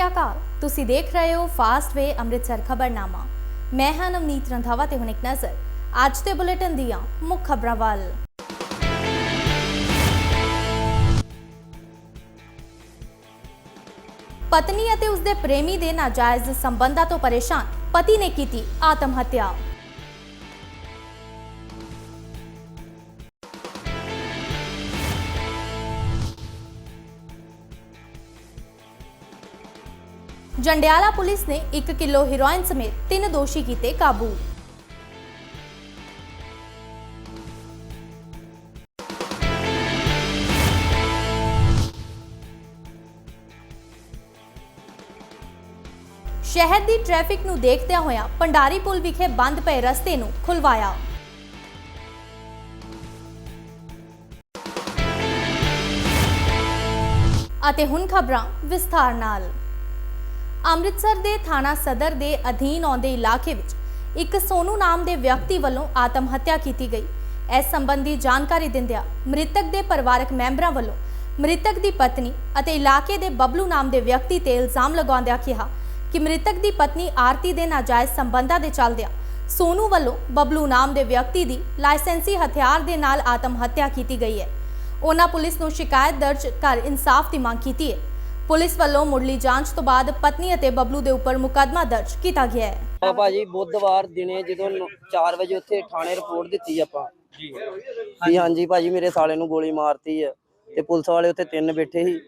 ਸ਼੍ਰੀ ਅਕਾਲ। ਤੁਸੀਂ ਦੇਖ ਰਹੇ ਹੋ ਫਾਸਟ ਵੇ ਅੰਮ੍ਰਿਤਸਰ ਖਬਰਨਾਮਾ। ਮੈਂ ਹਾਂ ਨਵਨੀਤ ਰੰਧਾਵਾ ਤੇ ਹੁਣ ਇੱਕ ਨਜ਼ਰ। ਅੱਜ ਦੇ ਬੁਲੇਟਿਨ ਦੀਆਂ ਮੁੱਖ ਖਬਰਾਂ ਵੱਲ। ਪਤਨੀ ਅਤੇ ਉਸਦੇ ਪ੍ਰੇਮੀ ਦੇ ਨਾਜਾਇਜ਼ ਸੰਬੰਧਾਂ ਤੋਂ ਪਰੇਸ਼ਾਨ ਪਤੀ ਨੇ ਕੀਤੀ ਆਤਮ ਹੱਤਿਆ। ਜੰਡਿਆਲਾ ਪੁਲਿਸ ਨੇ 1 ਕਿਲੋ ਹੀਰੋਇਨ ਸਮੇਤ ਤਿੰਨ ਦੋਸ਼ੀ ਕੀਤੇ ਕਾਬੂ। ਸ਼ਹਿਰ ਦੀ ਟ੍ਰੈਫਿਕ ਨੂੰ ਦੇਖਦਿਆਂ ਹੋਇਆਂ ਪੰਡਾਰੀ ਪੁਲ ਵਿਖੇ ਬੰਦ ਪਏ ਰਸਤੇ ਨੂੰ ਖੁਲਵਾਇਆ। ਅਤੇ ਹੁਣ ਖਬਰਾਂ ਵਿਸਥਾਰ ਨਾਲ। ਅੰਮ੍ਰਿਤਸਰ ਦੇ ਥਾਣਾ ਸਦਰ ਦੇ ਅਧੀਨ ਆਉਂਦੇ ਇਲਾਕੇ ਵਿੱਚ ਇੱਕ ਸੋਨੂ ਨਾਮ ਦੇ ਵਿਅਕਤੀ ਵੱਲੋਂ ਆਤਮ ਹੱਤਿਆ ਕੀਤੀ ਗਈ। ਇਸ ਸੰਬੰਧੀ ਜਾਣਕਾਰੀ ਦਿੰਦਿਆਂ ਮ੍ਰਿਤਕ ਦੇ ਪਰਿਵਾਰਕ ਮੈਂਬਰਾਂ ਵੱਲੋਂ ਮ੍ਰਿਤਕ ਦੀ ਪਤਨੀ ਅਤੇ ਇਲਾਕੇ ਦੇ ਬਬਲੂ ਨਾਮ ਦੇ ਵਿਅਕਤੀ ਤੇ ਇਲਜ਼ਾਮ ਲਗਾਉਂਦਿਆਂ ਕਿਹਾ ਕਿ ਮ੍ਰਿਤਕ ਦੀ ਪਤਨੀ ਆਰਤੀ ਦੇ ਨਾਜਾਇਜ਼ ਸੰਬੰਧਾਂ ਦੇ ਚੱਲਦਿਆਂ ਸੋਨੂ ਵੱਲੋਂ ਬਬਲੂ ਨਾਮ ਦੇ ਵਿਅਕਤੀ ਦੀ ਲਾਇਸੈਂਸੀ ਹਥਿਆਰ ਦੇ ਨਾਲ ਆਤਮ ਹੱਤਿਆ ਕੀਤੀ ਗਈ ਹੈ। ਉਹਨਾਂ ਪੁਲਿਸ ਨੂੰ ਸ਼ਿਕਾਇਤ ਦਰਜ ਕਰ ਇਨਸਾਫ ਦੀ ਮੰਗ ਕੀਤੀ ਹੈ। ਪੁਲਿਸ ਵੱਲੋਂ ਮੁੱਢਲੀ ਜਾਂਚ ਤੋਂ ਬਾਅਦ ਪਤਨੀ ਅਤੇ ਬਬਲੂ ਦੇ ਉੱਪਰ ਮੁਕੱਦਮਾ ਦਰਜ ਕੀਤਾ ਗਿਆ ਹੈ। ਆ ਭਾਜੀ ਬੁੱਧਵਾਰ ਦਿਨੇ ਜਦੋਂ 4 ਵਜੇ ਉੱਥੇ ਥਾਣੇ ਰਿਪੋਰਟ ਦਿੱਤੀ ਆਪਾਂ। ਜੀ। ਹਾਂਜੀ ਭਾਜੀ ਮੇਰੇ ਸਾਲੇ ਨੂੰ ਗੋਲੀ ਮਾਰਤੀ ਆ। ਤੇ ਪੁਲਿਸ ਵਾਲੇ ਉੱਥੇ ਤਿੰਨ ਬੈਠੇ ਸੀ।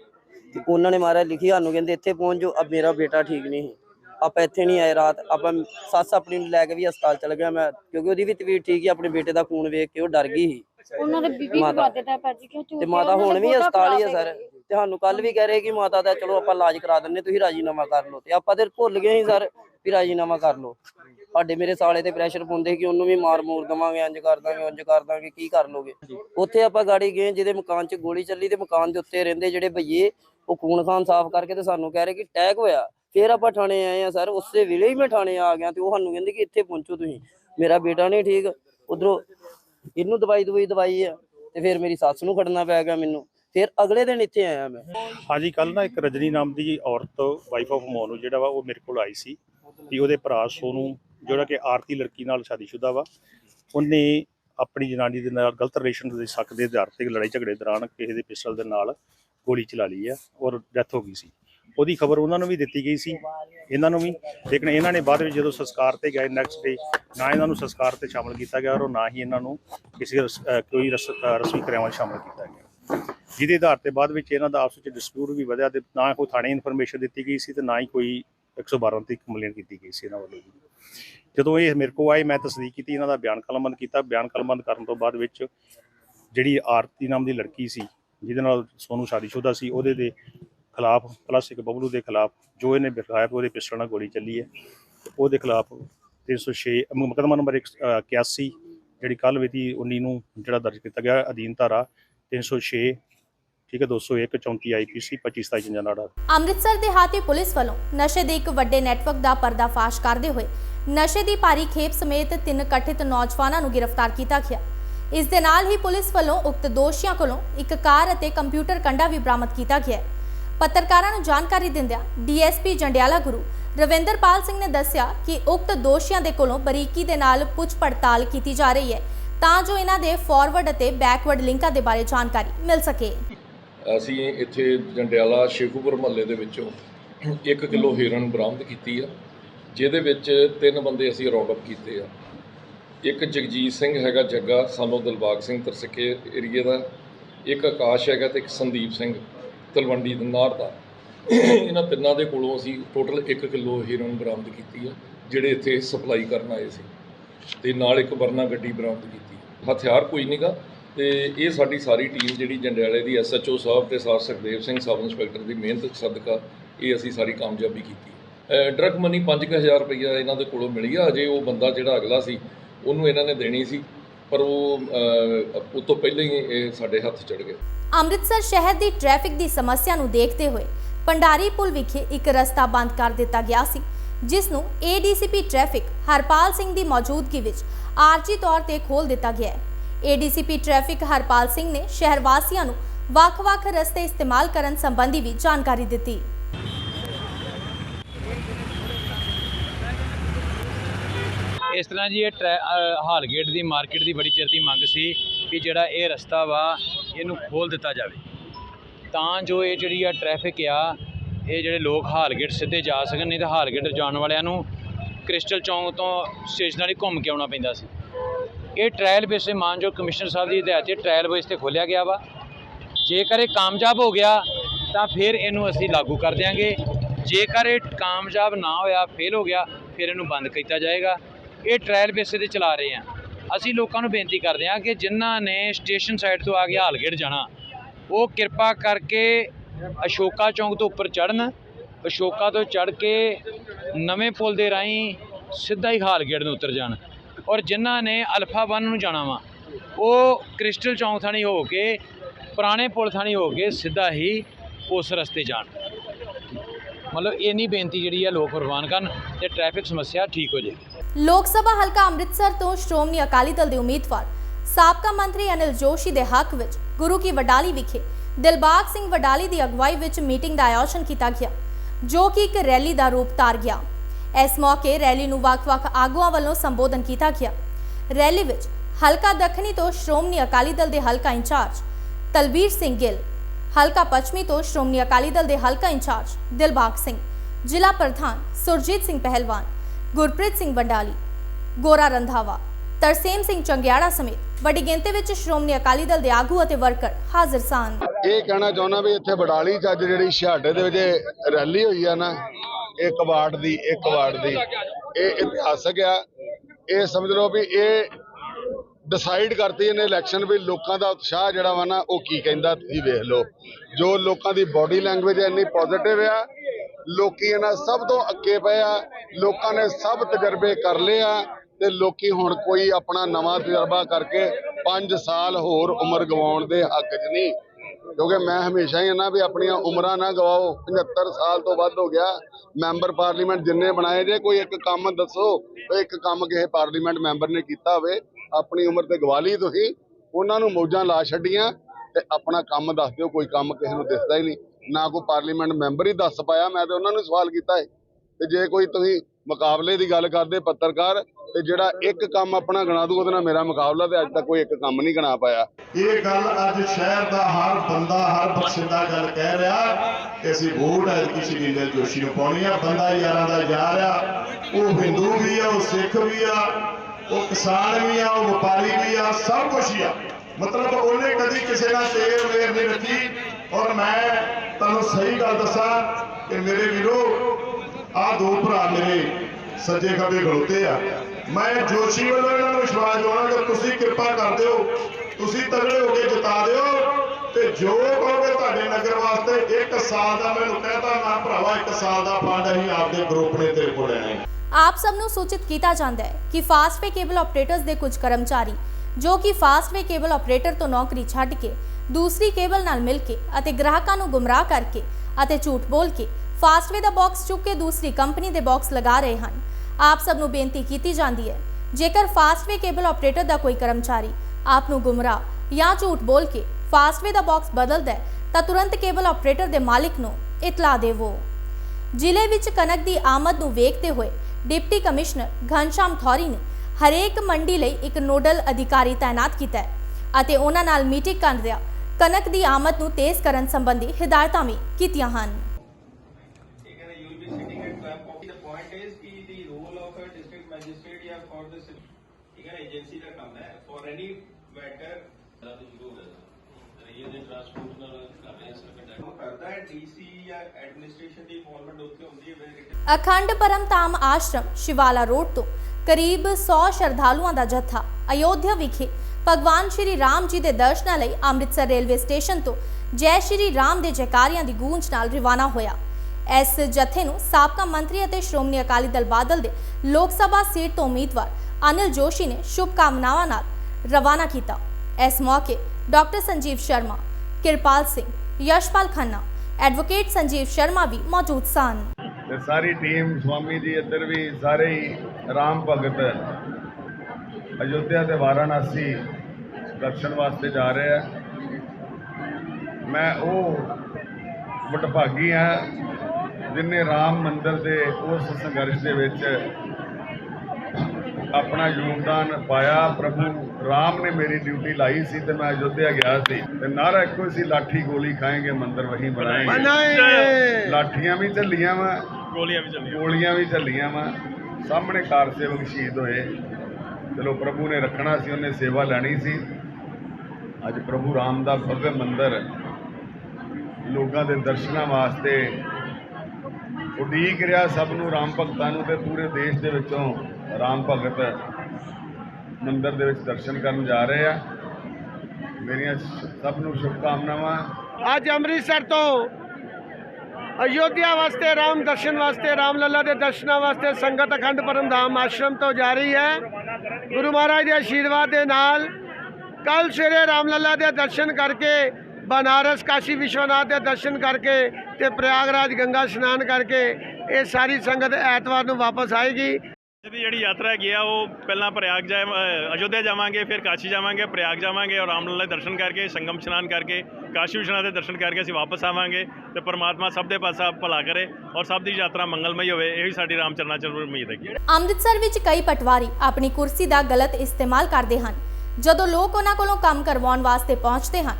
ਤੇ ਉਹਨਾਂ ਨੇ ਮਾਰਿਆ ਲਿਖੀ ਸਾਨੂੰ ਕਹਿੰਦੇ ਇੱਥੇ ਪਹੁੰਚ ਜੋ ਅਬ ਮੇਰਾ ਬੇਟਾ ਠੀਕ ਨਹੀਂ ਸੀ ਆਪਾਂ ਇੱਥੇ ਨਹੀਂ ਆਏ ਰਾਤ। ਆਪਾਂ ਸੱਸ ਆਪਣੀ ਨੂੰ ਲੈ ਕੇ ਵੀ ਹਸਪਤਾਲ ਚਲ ਗਿਆ ਮੈਂ ਕਿਉਂਕਿ ਉਹਦੀ ਵੀ ਤਬੀਅਤ ਠੀਕ ਹੀ ਆਪਣੇ ਬੇਟੇ ਦਾ ਖੂਨ ਵੇਖ ਕੇ ਉਹ ਡਰ ਗਈ ਸੀ। ਉਹਨਾਂ ਦੇ ਬੀਬੀ ਮਾਤਾ। ਵਾਦੇ ਦਾ ਭਾਜੀ ਕਿ ਤੇ ਮਾਤਾ ਹੁਣ ਵੀ ਹਸਪਤਾਲ ਹੀ ਆ ਸਰ। ਤੇ ਸਾਨੂੰ ਕੱਲ ਵੀ ਕਹਿ ਰਹੇ ਕਿ ਮਾਤਾ ਦਾ ਚਲੋ ਆਪਾਂ ਇਲਾਜ ਕਰਾ ਦਿੰਨੇ ਤੁਸੀਂ ਰਾਜੀਨਾਮਾ ਕਰ ਲਓ ਤੇ ਆਪਾਂ ਤੇ ਭੁੱਲ ਗਏ ਸੀ ਸਰ ਵੀ ਰਾਜੀਨਾਮਾ ਕਰ ਲਓ। ਸਾਡੇ ਮੇਰੇ ਸਾਲੇ ਤੇ ਪ੍ਰੈਸ਼ਰ ਪਾਉਂਦੇ ਕਿ ਉਹਨੂੰ ਵੀ ਮਾਰ ਮੂਰ ਦਵਾਂਗੇ, ਇੰਜ ਕਰ ਦਾਂਗੇ ਉਂਝ ਕਰ ਦਾਂਗੇ, ਕੀ ਕਰ ਲੋਗੇ? ਉੱਥੇ ਆਪਾਂ ਗਾੜੀ ਗਏ, ਜਿਹਦੇ ਮਕਾਨ 'ਚ ਗੋਲੀ ਚੱਲੀ ਤੇ ਮਕਾਨ ਦੇ ਉੱਤੇ ਰਹਿੰਦੇ ਜਿਹੜੇ ਭਈਏ, ਉਹ ਖੂਨ ਖਾਨ ਸਾਫ਼ ਕਰਕੇ ਤੇ ਸਾਨੂੰ ਕਹਿ ਰਹੇ ਕਿ ਅਟੈਕ ਹੋਇਆ। ਫੇਰ ਆਪਾਂ ਥਾਣੇ ਆਏ ਆ ਸਰ, ਉਸੇ ਵੇਲੇ ਹੀ ਮੈਂ ਥਾਣੇ ਆ ਗਿਆ ਤੇ ਉਹ ਸਾਨੂੰ ਕਹਿੰਦੇ ਕਿ ਇੱਥੇ ਪਹੁੰਚੋ ਤੁਸੀਂ। ਮੇਰਾ ਬੇਟਾ ਨਹੀਂ ਠੀਕ, ਉਧਰੋਂ ਇਹਨੂੰ ਦਵਾਈ ਦਵਾਈ ਦਵਾਈ ਆ ਤੇ ਫਿਰ ਮੇਰੀ ਸੱਸ ਨੂੰ ਖੜਨਾ ਪੈ ਗਿਆ ਮੈਨੂੰ। ਫਿਰ ਅਗਲੇ ਦਿਨ ਇੱਥੇ ਆਇਆ ਮੈਂ। ਹਾਂਜੀ ਕੱਲ ਨਾ ਇੱਕ ਰਜਨੀ ਨਾਮ ਦੀ ਔਰਤ ਵਾਈਫ ਆਫ ਮੋਨੂ ਜਿਹੜਾ ਵਾ, ਉਹ ਮੇਰੇ ਕੋਲ ਆਈ ਸੀ ਵੀ ਉਹਦੇ ਭਰਾ ਸੋਨੂੰ, ਜਿਹੜਾ ਕਿ ਆਰਤੀ ਲੜਕੀ ਨਾਲ ਸ਼ਾਦੀशुदा ਵਾ, ਉਹਨੇ ਆਪਣੀ ਜਨਾਨੀ ਦੇ ਨਾਲ ਗਲਤ ਰਿਲੇਸ਼ਨ ਦੇ ਸ਼ੱਕ ਦੇ ਆਧਾਰ ਤੇ ਲੜਾਈ ਝਗੜੇ ਦੌਰਾਨ ਕਿਸੇ ਦੇ ਪਿਸਟਲ ਦੇ ਨਾਲ ਗੋਲੀ ਚਲਾ ਲਈ ਆ ਔਰ ਡੈਥ ਹੋ ਗਈ ਸੀ। ਉਹਦੀ ਖਬਰ ਉਹਨਾਂ ਨੂੰ ਵੀ ਦਿੱਤੀ ਗਈ ਸੀ, ਇਹਨਾਂ ਨੂੰ ਵੀ। ਲੇਕਿਨ ਇਹਨਾਂ ਨੇ ਬਾਅਦ ਵਿੱਚ ਜਦੋਂ ਸੰਸਕਾਰ ਤੇ ਗਏ ਨੈਕਸਟ ਡੇ ਨਾ ਇਹਨਾਂ ਨੂੰ ਸੰਸਕਾਰ ਤੇ ਸ਼ਾਮਲ ਕੀਤਾ ਗਿਆ ਔਰ ਨਾ ਹੀ ਇਹਨਾਂ ਨੂੰ ਕਿਸੇ ਰਸ- ਕੋਈ ਰਸ- ਰਸਮੀ ਕਿਰਿਆਵਾਂ 'ਚ ਸ਼ਾਮਲ ਕੀਤਾ ਗਿਆ। ਜਿਹਦੇ ਆਧਾਰ ਤੇ ਬਾਅਦ ਵਿੱਚ ਇਹਨਾਂ ਦਾ ਆਪਸ ਵਿੱਚ ਡਿਸਪਿਊਟ ਵੀ ਵਧਿਆ ਤੇ ਨਾ ਕੋਈ ਥਾਣੇ ਇਨਫੋਰਮੇਸ਼ਨ ਦਿੱਤੀ ਗਈ ਸੀ ਤੇ ਨਾ ਹੀ ਕੋਈ 112 ਤੇ ਕੰਪਲੇਂਟ ਕੀਤੀ ਗਈ ਸੀ ਇਹਨਾਂ ਵੱਲੋਂ ਵੀ ਜਦੋਂ ਇਹ ਮੇਰੇ ਕੋਲ ਆਏ, ਮੈਂ ਤਸਦੀਕ ਕੀਤੀ, ਇਹਨਾਂ ਦਾ ਬਿਆਨ ਕਲਮਬੰਦ ਕੀਤਾ। ਬਿਆਨ ਕਲਮਬੰਦ ਕਰਨ ਤੋਂ ਬਾਅਦ ਵਿੱਚ ਜਿਹੜੀ ਆਰਤੀ ਨਾਮ ਦੀ ਲੜਕੀ ਸੀ, ਜਿਹਦੇ ਨਾਲ ਸੋਨੂੰ ਸ਼ਾਦੀशुदा ਸੀ, ਉਹਦੇ ਦੇ ਖਿਲਾਫ ਪਲੱਸ ਇੱਕ ਬਬਲੂ ਦੇ ਖਿਲਾਫ ਜੋ ਇਹਨੇ ਵਿਖਾਇਆ ਉਹਦੇ ਪਿਸਟਲ ਨਾਲ ਗੋਲੀ ਚੱਲੀ ਹੈ। ਉਹਦੇ ਖਿਲਾਫ 306 ਮੁਕੱਦਮਾ ਨੰਬਰ 81 ਜਿਹੜੀ ਕੱਲ ਮਿਤੀ 19 ਨੂੰ ਜਿਹੜਾ ਦਰਜ ਕੀਤਾ ਗਿਆ ਅਧੀਨ ਧਾਰਾ 306 ਠੀਕ ਹੈ 201 34 ਆਈਪੀਸੀ 25 27 ਜਨਾੜਾ ਅੰਮ੍ਰਿਤਸਰ ਦੇ ਹਾਤੀ ਪੁਲਿਸ ਵੱਲੋਂ ਨਸ਼ੇ ਦੇ ਇੱਕ ਵੱਡੇ ਨੈਟਵਰਕ ਦਾ ਪਰਦਾਫਾਸ਼ ਕਰਦੇ ਹੋਏ ਨਸ਼ੇ ਦੀ ਭਾਰੀ ਖੇਪ ਸਮੇਤ ਤਿੰਨ ਕਥਿਤ ਨੌਜਵਾਨਾਂ ਨੂੰ ਗ੍ਰਿਫਤਾਰ ਕੀਤਾ ਗਿਆ। ਇਸ ਦੇ ਨਾਲ ਹੀ ਪੁਲਿਸ ਵੱਲੋਂ ਉਕਤ ਦੋਸ਼ੀਆਂ ਕੋਲੋਂ ਇੱਕ ਕਾਰ ਅਤੇ ਕੰਪਿਊਟਰ ਕੰਡਾ ਵੀ ਬਰਾਮਦ ਕੀਤਾ ਗਿਆ ਹੈ। ਪੱਤਰਕਾਰਾਂ ਨੂੰ ਜਾਣਕਾਰੀ ਦਿੰਦਿਆਂ ਡੀਐਸਪੀ ਜੰਡਿਆਲਾ ਗੁਰੂ ਰਵਿੰਦਰਪਾਲ ਸਿੰਘ ਨੇ ਦੱਸਿਆ ਕਿ ਉਕਤ ਦੋਸ਼ੀਆਂ ਦੇ ਕੋਲੋਂ ਬਰੀਕੀ ਦੇ ਨਾਲ ਪੁੱਛ ਪੜਤਾਲ ਕੀਤੀ ਜਾ ਰਹੀ ਹੈ। ਤਾਂ ਜੋ ਇਹਨਾਂ ਦੇ ਫਾਰਵਰਡ ਅਤੇ ਬੈਕਵਰਡ ਲਿੰਕਾਂ ਦੇ ਬਾਰੇ ਜਾਣਕਾਰੀ ਮਿਲ ਸਕੇ। ਅਸੀਂ ਇੱਥੇ ਜੰਡਿਆਲਾ ਸ਼ੇਖੂਪੁਰ ਮਹੱਲੇ ਦੇ ਵਿੱਚੋਂ 1 ਕਿਲੋ ਹੀਰਨ ਬਰਾਮਦ ਕੀਤੀ ਆ, ਜਿਹਦੇ ਵਿੱਚ ਤਿੰਨ ਬੰਦੇ ਅਸੀਂ ਰਾਉਂਡ ਕੀਤੇ ਆ। ਇੱਕ ਜਗਜੀਤ ਸਿੰਘ ਹੈਗਾ ਜੱਗਾ, ਸਾਨੂੰ ਦਿਲਬਾਗ ਸਿੰਘ ਤਰਸਕੇ ਏਰੀਏ ਦਾ। ਇੱਕ ਆਕਾਸ਼ ਹੈਗਾ ਤੇ ਇੱਕ ਸੰਦੀਪ ਸਿੰਘ ਤਲਵੰਡੀ ਦਨਾਰ ਦਾ। ਇਹਨਾਂ ਤਿੰਨਾਂ ਦੇ ਕੋਲੋਂ ਅਸੀਂ ਟੋਟਲ 1 ਕਿਲੋ ਹੀਰਨ ਬਰਾਮਦ ਕੀਤੀ ਆ, ਜਿਹੜੇ ਇੱਥੇ ਸਪਲਾਈ ਕਰਨ ਆਏ ਸੀ। ਤੇ ਨਾਲ ਇੱਕ ਵਰਨਾ ਗੱਡੀ ਬਰਾਮਦ ਕੀਤੀ ਹਥਿਆਰ ਕੋਈ ਨਹੀਂਗਾ ਤੇ ਇਹ ਸਾਡੀ ਸਾਰੀ ਟੀਮ ਜਿਹੜੀ ਜੰਡਿਆਲੇ ਦੀ ਐਸਐਚਓ ਸਾਹਿਬ ਤੇ sir Sukhdev Singh sub inspector ਦੀ ਮਿਹਨਤ ਸਦਕਾ ਇਹ ਅਸੀਂ ਸਾਰੀ ਕਾਮਯਾਬੀ ਕੀਤੀ। ਡਰਗ ਮਨੀ 5000 ਰੁਪਈਆ ਇਹਨਾਂ ਦੇ ਕੋਲੋਂ ਮਿਲੀ ਆ। ਅਜੇ ਉਹ ਬੰਦਾ ਜਿਹੜਾ ਅਗਲਾ ਸੀ ਉਹਨੂੰ ਇਹਨਾਂ ਨੇ ਦੇਣੀ ਸੀ ਪਰ ਉਹ ਅਹ, ਤੋਂ ਪਹਿਲਾਂ ਹੀ ਇਹ ਸਾਡੇ ਹੱਥ ਚੜ ਗਏ। ਅੰਮ੍ਰਿਤਸਰ ਸ਼ਹਿਰ ਦੀ ਟ੍ਰੈਫਿਕ ਦੀ ਸਮੱਸਿਆ ਨੂੰ ਦੇਖਦੇ ਹੋਏ ਪੰਡਾਰੀ ਪੁਲ ਵਿਖੇ ਇੱਕ ਰਸਤਾ ਬੰਦ ਕਰ ਦਿੱਤਾ ਗਿਆ ਸੀ। ਜਿਸ ਨੂੰ ਏਡੀਸੀਪੀ ਟ੍ਰੈਫਿਕ ਹਰਪਾਲ ਸਿੰਘ ਦੀ ਮੌਜੂਦਗੀ ਵਿੱਚ ਆਰਜੀ ਤੌਰ ਤੇ ਖੋਲ ਦਿੱਤਾ ਗਿਆ ਹੈ। ਏਡੀਸੀਪੀ ਟ੍ਰੈਫਿਕ ਹਰਪਾਲ ਸਿੰਘ ਨੇ ਸ਼ਹਿਰ ਵਾਸੀਆਂ ਨੂੰ ਵੱਖ-ਵੱਖ ਰਸਤੇ ਇਸਤੇਮਾਲ ਕਰਨ ਸੰਬੰਧੀ ਵੀ ਜਾਣਕਾਰੀ ਦਿੱਤੀ। ਇਸ ਤਰ੍ਹਾਂ ਜੀ ਇਹ ਹਾਲ ਗੇਟ ਦੀ, ਮਾਰਕੀਟ ਦੀ ਬੜੀ ਚਿਰ ਦੀ ਮੰਗ ਸੀ ਕਿ ਜਿਹੜਾ ਇਹ ਰਸਤਾ ਵਾ, ਇਹਨੂੰ ਖੋਲ ਦਿੱਤਾ ਜਾਵੇ। ਤਾਂ ਜੋ ਇਹ ਜਿਹੜੀ ਆ ਟ੍ਰੈਫਿਕ ਆ ਇਹ ਜਿਹੜੇ ਲੋਕ ਹਾਲਗੇਟ ਸਿੱਧੇ ਜਾ ਸਕਣ, ਨਹੀਂ ਤਾਂ ਹਾਲਗੇਟ ਜਾਣ ਵਾਲਿਆਂ ਨੂੰ ਕ੍ਰਿਸਟਲ ਚੌਂਕ ਤੋਂ ਸਟੇਸ਼ਨ ਵਾਲੀ ਘੁੰਮ ਕੇ ਆਉਣਾ ਪੈਂਦਾ ਸੀ। ਇਹ ਟ੍ਰਾਇਲ ਬੇਸ ਤੇ ਮਾਨਯੋਗ ਕਮਿਸ਼ਨਰ ਸਾਹਿਬ ਦੀ ਹਦਾਇਤ ਤੇ ਟ੍ਰਾਇਲ ਬੇਸ ਤੇ ਖੋਲ੍ਹਿਆ ਗਿਆ ਵਾ। ਜੇਕਰ ਇਹ ਕਾਮਯਾਬ ਹੋ ਗਿਆ, ਤਾਂ ਫਿਰ ਇਹਨੂੰ ਅਸੀਂ ਲਾਗੂ ਕਰ ਦਿਆਂਗੇ। ਜੇਕਰ ਇਹ ਕਾਮਯਾਬ ਨਾ ਹੋਇਆ ਫੇਲ ਹੋ ਗਿਆ, ਫਿਰ ਇਹਨੂੰ ਬੰਦ ਕੀਤਾ ਜਾਏਗਾ। ਇਹ ਟ੍ਰਾਇਲ ਬੇਸ ਤੇ ਚਲਾ ਰਹੇ ਹਾਂ। ਅਸੀਂ ਲੋਕਾਂ ਨੂੰ ਬੇਨਤੀ ਕਰਦੇ ਹਾਂ ਕਿ ਜਿਨ੍ਹਾਂ ਨੇ ਸਟੇਸ਼ਨ ਸਾਈਡ ਤੋਂ ਆ ਕੇ ਹਾਲਗੇਟ ਜਾਣਾ, ਉਹ ਕਿਰਪਾ ਕਰਕੇ ਅਸ਼ੋਕਾ ਚੌਂਕ ਤੋਂ ਉੱਪਰ ਚੜਨ ਅਸ਼ੋਕਾ ਤੋਂ ਚੜ ਕੇ ਨਵੇਂ ਪੁਲ ਦੇ ਰਾਹੀਂ ਸਿੱਧਾ ਹੀ ਹਾਲਗੇਟ ਨੂੰ ਉਤਰ ਜਾਣ। ਔਰ ਜਿਨ੍ਹਾਂ ਨੇ ਅਲਫਾ 1 ਨੂੰ ਜਾਣਾ ਵਾ, ਉਹ ਕ੍ਰਿਸਟਲ ਚੌਂਕ ਥਾਣੀ ਹੋ ਕੇ, ਪੁਰਾਣੇ ਪੁਲ ਥਾਣੀ ਹੋ ਕੇ ਸਿੱਧਾ ਹੀ ਉਸ ਰਸਤੇ ਜਾਣ। ਮਤਲਬ ਇੰਨੀ ਬੇਨਤੀ ਜਿਹੜੀ ਹੈ ਲੋਕ ਪ੍ਰਵਾਨ ਕਰਨ ਤੇ ਟ੍ਰੈਫਿਕ ਸਮੱਸਿਆ ਠੀਕ ਹੋ ਜਾਏਗੀ। ਲੋਕ ਸਭਾ ਹਲਕਾ ਅੰਮ੍ਰਿਤਸਰ ਤੋਂ ਸ਼੍ਰੋਮਣੀ ਅਕਾਲੀ ਦਲ ਦੇ ਉਮੀਦਵਾਰ, ਸਾਬਕਾ ਮੰਤਰੀ ਅਨਿਲ ਜੋਸ਼ੀ ਦੇ ਹੱਕ ਵਿੱਚ ਗੁਰੂ ਕੀ ਵਡਾਲੀ ਵਿਖੇ ਦਿਲਬਾਗ ਸਿੰਘ ਵਡਾਲੀ ਦੀ ਅਗਵਾਈ ਵਿੱਚ ਮੀਟਿੰਗ ਦਾ ਆਯੋਜਨ ਕੀਤਾ ਗਿਆ, ਜੋ ਕਿ ਇੱਕ ਰੈਲੀ ਦਾ ਰੂਪ ਧਾਰ ਗਿਆ। ਇਸ ਮੌਕੇ ਰੈਲੀ ਨੂੰ ਵੱਖ-ਵੱਖ ਆਗੂਆਂ ਵੱਲੋਂ ਸੰਬੋਧਨ ਕੀਤਾ ਗਿਆ। ਰੈਲੀ ਵਿੱਚ ਹਲਕਾ ਦੱਖਣੀ ਤੋਂ ਸ਼੍ਰੋਮਣੀ ਅਕਾਲੀ ਦਲ ਦੇ ਹਲਕਾ ਇੰਚਾਰਜ ਤਲਬੀਰ ਸਿੰਘ ਗਿੱਲ, ਹਲਕਾ ਪੱਛਮੀ ਤੋਂ ਸ਼੍ਰੋਮਣੀ ਅਕਾਲੀ ਦਲ ਦੇ ਹਲਕਾ ਇੰਚਾਰਜ ਦਿਲਬਾਗ ਸਿੰਘ, ਜ਼ਿਲ੍ਹਾ ਪ੍ਰਧਾਨ ਸੁਰਜੀਤ ਸਿੰਘ ਪਹਿਲਵਾਨ, ਗੁਰਪ੍ਰੀਤ ਸਿੰਘ ਬੰਡਾਲੀ ਗੋਰਾ ਰੰਧਾਵਾ ਤਰਸੇਮ ਸਿੰਘ ਚੰਗਿਆੜਾ ਸਮੇਤ ਵੱਡੀ ਗਿਣਤੀ ਵਿੱਚ ਸ਼੍ਰੋਮਣੀ ਅਕਾਲੀ ਦਲ ਦੇ ਆਗੂ ਅਤੇ ਵਰਕਰ ਹਾਜ਼ਰ ਸਨ। ਇਹ ਕਹਿਣਾ ਚਾਹੁੰਦਾ ਵੀ ਇੱਥੇ ਬਡਾਲੀ ਚ ਅੱਜ ਜਿਹੜੀ ਛਾੜੇ ਦੇ ਵਿੱਚ ਰੈਲੀ ਹੋਈ ਆ ਨਾ, ਇਹ ਕਬਾੜ ਦੀ, ਇਹ ਕਬਾੜ ਦੀ। ਇਹ ਇਤਿਹਾਸਕ ਆ। ਇਹ ਸਮਝ ਲਓ ਵੀ ਇਹ ਡਿਸਾਈਡ ਕਰਤੀ ਇਹਨੇ ਇਲੈਕਸ਼ਨ ਵੀ ਲੋਕਾਂ ਦਾ ਉਤਸ਼ਾਹ ਜਿਹੜਾ ਵਾ ਨਾ, ਉਹ ਕੀ ਕਹਿੰਦਾ ਤੁਸੀਂ ਵੇਖ ਲਓ। ਜੋ ਲੋਕਾਂ ਦੀ ਬਾਡੀ ਲੈਂਗੁਏਜ ਇੰਨੀ ਪੋਜ਼ਿਟਿਵ ਆ, ਲੋਕੀ ਇਹਨਾਂ ਸਭ ਤੋਂ ਅੱਗੇ ਪਏ ਆ, ਲੋਕਾਂ ਨੇ ਸਭ ਤਜਰਬੇ ਕਰ ਲਏ ਆ। ਤੇ ਲੋਕੀ ਹੁਣ ਕੋਈ ਆਪਣਾ ਨਵਾਂ ਤਜਰਬਾ ਕਰਕੇ 5 ਸਾਲ ਹੋਰ ਉਮਰ ਗਵਾਉਣ ਦੇ ਹੱਕ 'ਚ ਨਹੀਂ। ਕਿਉਂਕਿ ਮੈਂ ਹਮੇਸ਼ਾ ਹੀ ਨਾ ਵੀ ਆਪਣੀਆਂ ਉਮਰਾਂ ਨਾ ਗਵਾਓ। 75 ਸਾਲ ਤੋਂ ਵੱਧ ਹੋ ਗਿਆ। ਮੈਂਬਰ ਪਾਰਲੀਮੈਂਟ ਜਿੰਨੇ ਬਣਾਏ ਜੇ, ਕੋਈ ਇੱਕ ਕੰਮ ਦੱਸੋ ਇੱਕ ਕੰਮ ਕਿਸੇ ਪਾਰਲੀਮੈਂਟ ਮੈਂਬਰ ਨੇ ਕੀਤਾ ਹੋਵੇ, ਆਪਣੀ ਉਮਰ ਤੇ ਗਵਾ ਲਈ ਤੁਸੀਂ, ਉਹਨਾਂ ਨੂੰ ਮੌਜਾਂ ਲਾ ਛੱਡੀਆਂ ਤੇ ਆਪਣਾ ਕੰਮ ਦੱਸ ਦਿਓ, ਕੋਈ ਕੰਮ ਕਿਸੇ ਨੂੰ ਦਿਸਦਾ ਹੀ ਨਹੀਂ। ਨਾ ਕੋਈ ਪਾਰਲੀਮੈਂਟ ਮੈਂਬਰ ਹੀ ਦੱਸ ਪਾਇਆ, ਮੈਂ ਤੇ ਉਹਨਾਂ ਨੂੰ ਸਵਾਲ ਕੀਤਾ ਹੈ ਤੇ ਜੇ ਕੋਈ ਤੁਸੀਂ ਮੁਕਾਬਲੇ ਦੀ ਗੱਲ ਕਰਦੇ ਪੱਤਰਕਾਰ ਤੇ ਜਿਹੜਾ ਇੱਕ ਕੰਮ ਆਪਣਾ ਗਣਾ ਦੂ, ਉਹਦੇ ਨਾਲ ਮੇਰਾ ਮੁਕਾਬਲਾ ਤੇ ਅੱਜ ਤੱਕ ਕੋਈ ਇੱਕ ਕੰਮ ਨਹੀਂ ਗਣਾ ਪਾਇਆ। ਇਹ ਗੱਲ ਅੱਜ ਸ਼ਹਿਰ ਦਾ ਹਰ ਬੰਦਾ, ਹਰ ਬਖਸ਼ਿੰਦਾ ਗੱਲ ਕਹਿ ਰਿਹਾ ਕਿ ਅਸੀਂ ਵੋਟ ਐਤਕੀ ਸ਼੍ਰੀ ਅਨਿਲ ਜੋਸ਼ੀ ਨੂੰ ਪਾਉਣੀ ਆ। ਬੰਦਾ ਯਾਰਾਂ ਦਾ ਯਾਰ ਆ, ਉਹ ਹਿੰਦੂ ਵੀ ਆ, ਉਹ ਸਿੱਖ ਵੀ ਆ, ਉਹ ਕਿਸਾਨ ਵੀ ਆ, ਉਹ ਵਪਾਰੀ ਵੀ ਆ, ਸਭ ਕੁਝ ਹੀ ਆ। ਮਤਲਬ ਉਹਨੇ ਕਦੀ ਕਿਸੇ ਨਾਲ ਤੇਰ ਮੇਰ ਨਹੀਂ ਰੱਖੀ। ਔਰ ਮੈਂ ਤੁਹਾਨੂੰ ਸਹੀ ਗੱਲ ਦੱਸਾਂ ਕਿ ਮੇਰੇ ਵੀਰੋ ਆ ਦੋ ਭਰਾ ਮੇਰੇ ਸੱਜੇ ਖੱਬੇ ਖਲੋਤੇ ਆ। ਮੈਂ ਜੋਸ਼ੀ ਵੱਲੋਂ ਇਹਨਾਂ ਨੂੰ ਵਿਸ਼ਵਾਸ ਦਿਵਾਉਣਾ ਕਿ ਤੁਸੀਂ ਕਿਰਪਾ ਕਰ ਦਿਓ ਤੁਸੀਂ ਤਗੜੇ ਹੋ ਕੇ ਜਿਤਾ ਦਿਓ ਤੇ ਜੋ ਕਹੋਗੇ ਤੁਹਾਡੇ ਨਗਰ ਵਾਸਤੇ, ਇੱਕ ਸਾਲ ਦਾ ਮੈਨੂੰ ਕਹਤਾ ਨਾ ਭਰਾਵਾ, ਇੱਕ ਸਾਲ ਦਾ ਫੰਡ ਅਸੀਂ ਆਪਦੇ ਗਰੁੱਪ ਨੇ ਤੇਰੇ ਕੋਲ ਲੈਣਾ ਹੈ ਆਪ ਸਭ ਨੂੰ ਸੂਚਿਤ ਕੀਤਾ ਜਾਂਦਾ ਹੈ ਕਿ ਫਾਸਟਵੇ ਕੇਬਲ ਆਪਰੇਟਰਸ ਦੇ ਕੁਝ ਕਰਮਚਾਰੀ, ਜੋ ਕਿ ਫਾਸਟਵੇ ਕੇਬਲ ਆਪਰੇਟਰ ਤੋਂ ਨੌਕਰੀ ਛੱਡ ਕੇ ਦੂਸਰੀ ਕੇਬਲ ਨਾਲ ਮਿਲ ਕੇ ਅਤੇ ਗ੍ਰਾਹਕਾਂ ਨੂੰ ਗੁੰਮਰਾਹ ਕਰਕੇ ਅਤੇ ਝੂਠ ਬੋਲ ਕੇ ਫਾਸਟਵੇ ਦਾ ਬਾਕਸ ਚੁੱਕ ਕੇ ਦੂਸਰੀ ਕੰਪਨੀ ਦੇ ਬਾਕਸ ਲਗਾ ਰਹੇ ਹਨ। ਆਪ ਸਭ ਨੂੰ ਬੇਨਤੀ ਕੀਤੀ ਜਾਂਦੀ ਹੈ, ਜੇਕਰ ਫਾਸਟਵੇ ਕੇਬਲ ਆਪਰੇਟਰ ਦਾ ਕੋਈ ਕਰਮਚਾਰੀ ਆਪ ਨੂੰ ਗੁੰਮਰਾਹ ਜਾਂ ਝੂਠ ਬੋਲ ਕੇ ਫਾਸਟਵੇ ਦਾ ਬਾਕਸ ਬਦਲਦਾ ਹੈ, ਤਾਂ ਤੁਰੰਤ ਕੇਬਲ ਆਪਰੇਟਰ ਦੇ ਮਾਲਿਕ ਨੂੰ ਇਤਲਾ ਦੇਵੋ। ਜ਼ਿਲ੍ਹੇ ਵਿੱਚ ਕਣਕ ਦੀ ਆਮਦ ਨੂੰ ਵੇਖਦੇ ਹੋਏ ਡਿਪਟੀ ਕਮਿਸ਼ਨਰ ਘਨਸ਼ਾਮ ਥੌਰੀ ਨੇ ਹਰੇਕ ਮੰਡੀ ਲਈ ਇੱਕ ਨੋਡਲ ਅਧਿਕਾਰੀ ਤਾਇਨਾਤ ਕੀਤਾ ਹੈ ਅਤੇ ਉਹਨਾਂ ਨਾਲ ਮੀਟਿੰਗ ਕਰਦਿਆਂ ਕਣਕ ਦੀ ਆਮਦ ਨੂੰ ਤੇਜ਼ ਕਰਨ ਸੰਬੰਧੀ ਹਦਾਇਤਾਂ ਵੀ ਕੀਤੀਆਂ ਹਨ। ਉਹ ਕਰਦਾ ਹੈ ਡੀਸੀ ਜਾਂ ਐਡਮਿਨਿਸਟ੍ਰੇਸ਼ਨ ਦੀ ਇਨਵੋਲਵਮੈਂਟ ਉੱਥੇ ਹੁੰਦੀ ਹੈ where it is Akhand ਪਰਮਧਾਮ Ashram ਸ਼ਿਵਾਲਾ road ਤੋਂ ਕਰੀਬ 100 ਸ਼ਰਧਾਲੂਆਂ ਦਾ ਜੱਥਾ ਅਯੋਧਿਆ ਵਿਖੇ ਭਗਵਾਨ ਸ਼੍ਰੀ ਰਾਮ ਜੀ ਦੇ ਦਰਸ਼ਨਾਂ ਲਈ ਅੰਮ੍ਰਿਤਸਰ ਰੇਲਵੇ ਸਟੇਸ਼ਨ ਤੋਂ ਜੈ ਸ਼੍ਰੀ ਰਾਮ ਦੇ ਜੈਕਾਰਿਆਂ ਦੀ ਗੂੰਜ ਨਾਲ ਰਵਾਨਾ ਹੋਇਆ। ਇਸ ਜਥੇ ਨੂੰ ਸਾਬਕਾ ਮੰਤਰੀ ਅਤੇ ਸ਼੍ਰੋਮਣੀ ਅਕਾਲੀ ਦਲ ਬਾਦਲ ਦੇ ਲੋਕ ਸਭਾ ਸੀਟ ਤੋਂ ਉਮੀਦਵਾਰ ਅਨਿਲ ਜੋਸ਼ੀ ਨੇ ਸ਼ੁਭ ਕਾਮਨਾਵਾਂ ਨਾਲ ਰਵਾਨਾ ਕੀਤਾ। ਇਸ ਮੌਕੇ ਡਾਕਟਰ ਸੰਜੀਵ ਸ਼ਰਮਾ ਕਿਰਪਾਲ ਸਿੰਘ, ਯਸ਼ਪਾਲ ਖੰਨਾ, ਐਡਵੋਕੇਟ ਸੰਜੀਵ ਸ਼ਰਮਾ ਵੀ ਮੌਜੂਦ ਸਨ। ਤੇ ਸਾਰੀ ਟੀਮ ਸਵਾਮੀ ਜੀ ਇੱਧਰ ਵੀ ਸਾਰੇ ਹੀ ਰਾਮ ਭਗਤ ਅਯੋਧਿਆ ਤੇ ਵਾਰਾਣਸੀ ਦਰਸ਼ਨ ਵਾਸਤੇ ਜਾ ਰਹੇ ਆ। ਮੈਂ ਉਹ ਵਡਭਾਗੀ ਆ ਜਿਨੇ ਰਾਮ ਮੰਦਰ ਦੇ ਉਸ ਸੰਘਰਸ਼ ਦੇ ਵਿੱਚ ਆਪਣਾ ਯੋਗਦਾਨ ਪਾਇਆ ਪ੍ਰਭੂ ਰਾਮ ਨੇ ਮੇਰੀ ਡਿਊਟੀ ਲਾਈ ਸੀ ਤੇ ਮੈਂ ਅਯੁੱਧਿਆ ਗਿਆ ਸੀ। ਤੇ ਨਾਰਾ ਇੱਕੋ ਸੀ ਲਾਠੀ ਗੋਲੀ ਖਾਏਗੇ ਮੰਦਰ ਵਹੀਂ ਬਣਾਏਗੇ। ਲਾਠੀਆਂ ਵੀ ਝੱਲੀਆਂ ਵਾ ਗੋਲੀਆਂ ਵੀ ਝੱਲੀਆਂ। ਗੋਲੀਆਂ ਵੀ ਝੱਲੀਆਂ ਵਾ। ਸਾਹਮਣੇ ਕਾਰ ਸੇਵਕ ਸ਼ਹੀਦ ਹੋਏ। ਚਲੋ ਪ੍ਰਭੂ ਨੇ ਰੱਖਣਾ ਸੀ ਉਹਨੇ ਸੇਵਾ ਲੈਣੀ ਸੀ। ਅੱਜ ਪ੍ਰਭੂ ਰਾਮ ਦਾ ਭਵਯ ਮੰਦਰ ਲੋਕਾਂ ਦੇ ਦਰਸ਼ਨਾਂ ਵਾਸਤੇ ਉਡੀਕ ਰਿਹਾ ਸਭ ਨੂੰ ਰਾਮ ਭਗਤਾਂ ਨੂੰ ਤੇ ਪੂਰੇ ਦੇਸ਼ ਦੇ ਵਿੱਚੋਂ। ਰਾਮ ਭਗਤ ਮੰਦਰ ਦੇ ਵਿੱਚ ਦਰਸ਼ਨ ਕਰਨ ਜਾ ਰਹੇ ਆ। ਮੇਰੀਆਂ ਸਭ ਨੂੰ ਸ਼ੁਭਕਾਮਨਾਵਾਂ। ਅੱਜ ਅੰਮ੍ਰਿਤਸਰ ਤੋਂ ਅਯੋਧਿਆ ਵਾਸਤੇ ਰਾਮ ਦਰਸ਼ਨ ਵਾਸਤੇ, ਰਾਮ ਲੱਲਾ ਦੇ ਦਰਸ਼ਨਾਂ ਵਾਸਤੇ ਸੰਗਤ ਅਖੰਡ ਪਰਮਧਾਮ ਆਸ਼ਰਮ ਤੋਂ ਜਾ ਰਹੀ ਹੈ। ਗੁਰੂ ਮਹਾਰਾਜ ਦੇ ਆਸ਼ੀਰਵਾਦ ਦੇ ਨਾਲ ਕੱਲ ਸਵੇਰੇ ਰਾਮ ਲੱਲਾ ਦੇ ਦਰਸ਼ਨ ਕਰਕੇ, ਬਨਾਰਸ ਕਾਸ਼ੀ ਵਿਸ਼ਵਨਾਥ ਦੇ ਦਰਸ਼ਨ ਕਰਕੇ ਤੇ ਪ੍ਰਯਾਗਰਾਜ ਗੰਗਾ ਇਸ਼ਨਾਨ ਕਰਕੇ ਇਹ ਸਾਰੀ ਸੰਗਤ ਐਤਵਾਰ ਨੂੰ ਵਾਪਸ ਆਏਗੀ। ਦੀ ਜਿਹੜੀ ਯਾਤਰਾ ਹੈਗੀ ਆ, ਉਹ ਪਹਿਲਾਂ ਪ੍ਰਯਾਗ ਜਾ ਅਯੋਧਿਆ ਜਾਵਾਂਗੇ, ਫਿਰ ਕਾਸ਼ੀ ਜਾਵਾਂਗੇ, ਪ੍ਰਯਾਗ ਜਾਵਾਂਗੇ ਔਰ ਰਾਮਲਲਾ ਦੇ ਦਰਸ਼ਨ ਕਰਕੇ, ਸੰਗਮ ਇਸ਼ਨਾਨ ਕਰਕੇ, ਕਾਸ਼ੀ ਵਿਸ਼ਵਨਾਥ ਦੇ ਦਰਸ਼ਨ ਕਰਕੇ ਅਸੀਂ ਵਾਪਸ ਆਵਾਂਗੇ ਤੇ ਪਰਮਾਤਮਾ ਸਭ ਦੇ ਪਾਸਾ ਭਲਾ ਕਰੇ ਔਰ ਸਭ ਦੀ ਯਾਤਰਾ ਮੰਗਲਮਈ ਹੋਵੇ, ਇਹੀ ਸਾਡੀ ਰਾਮ ਚਰਨਾਂ ਉਮੀਦ ਹੈਗੀ। ਅੰਮ੍ਰਿਤਸਰ ਵਿੱਚ ਕਈ ਪਟਵਾਰੀ ਆਪਣੀ ਕੁਰਸੀ ਦਾ ਗਲਤ ਇਸਤੇਮਾਲ ਕਰਦੇ ਹਨ। ਜਦੋਂ ਲੋਕ ਉਹਨਾਂ ਕੋਲੋਂ ਕੰਮ ਕਰਵਾਉਣ ਵਾਸਤੇ ਪਹੁੰਚਦੇ ਹਨ,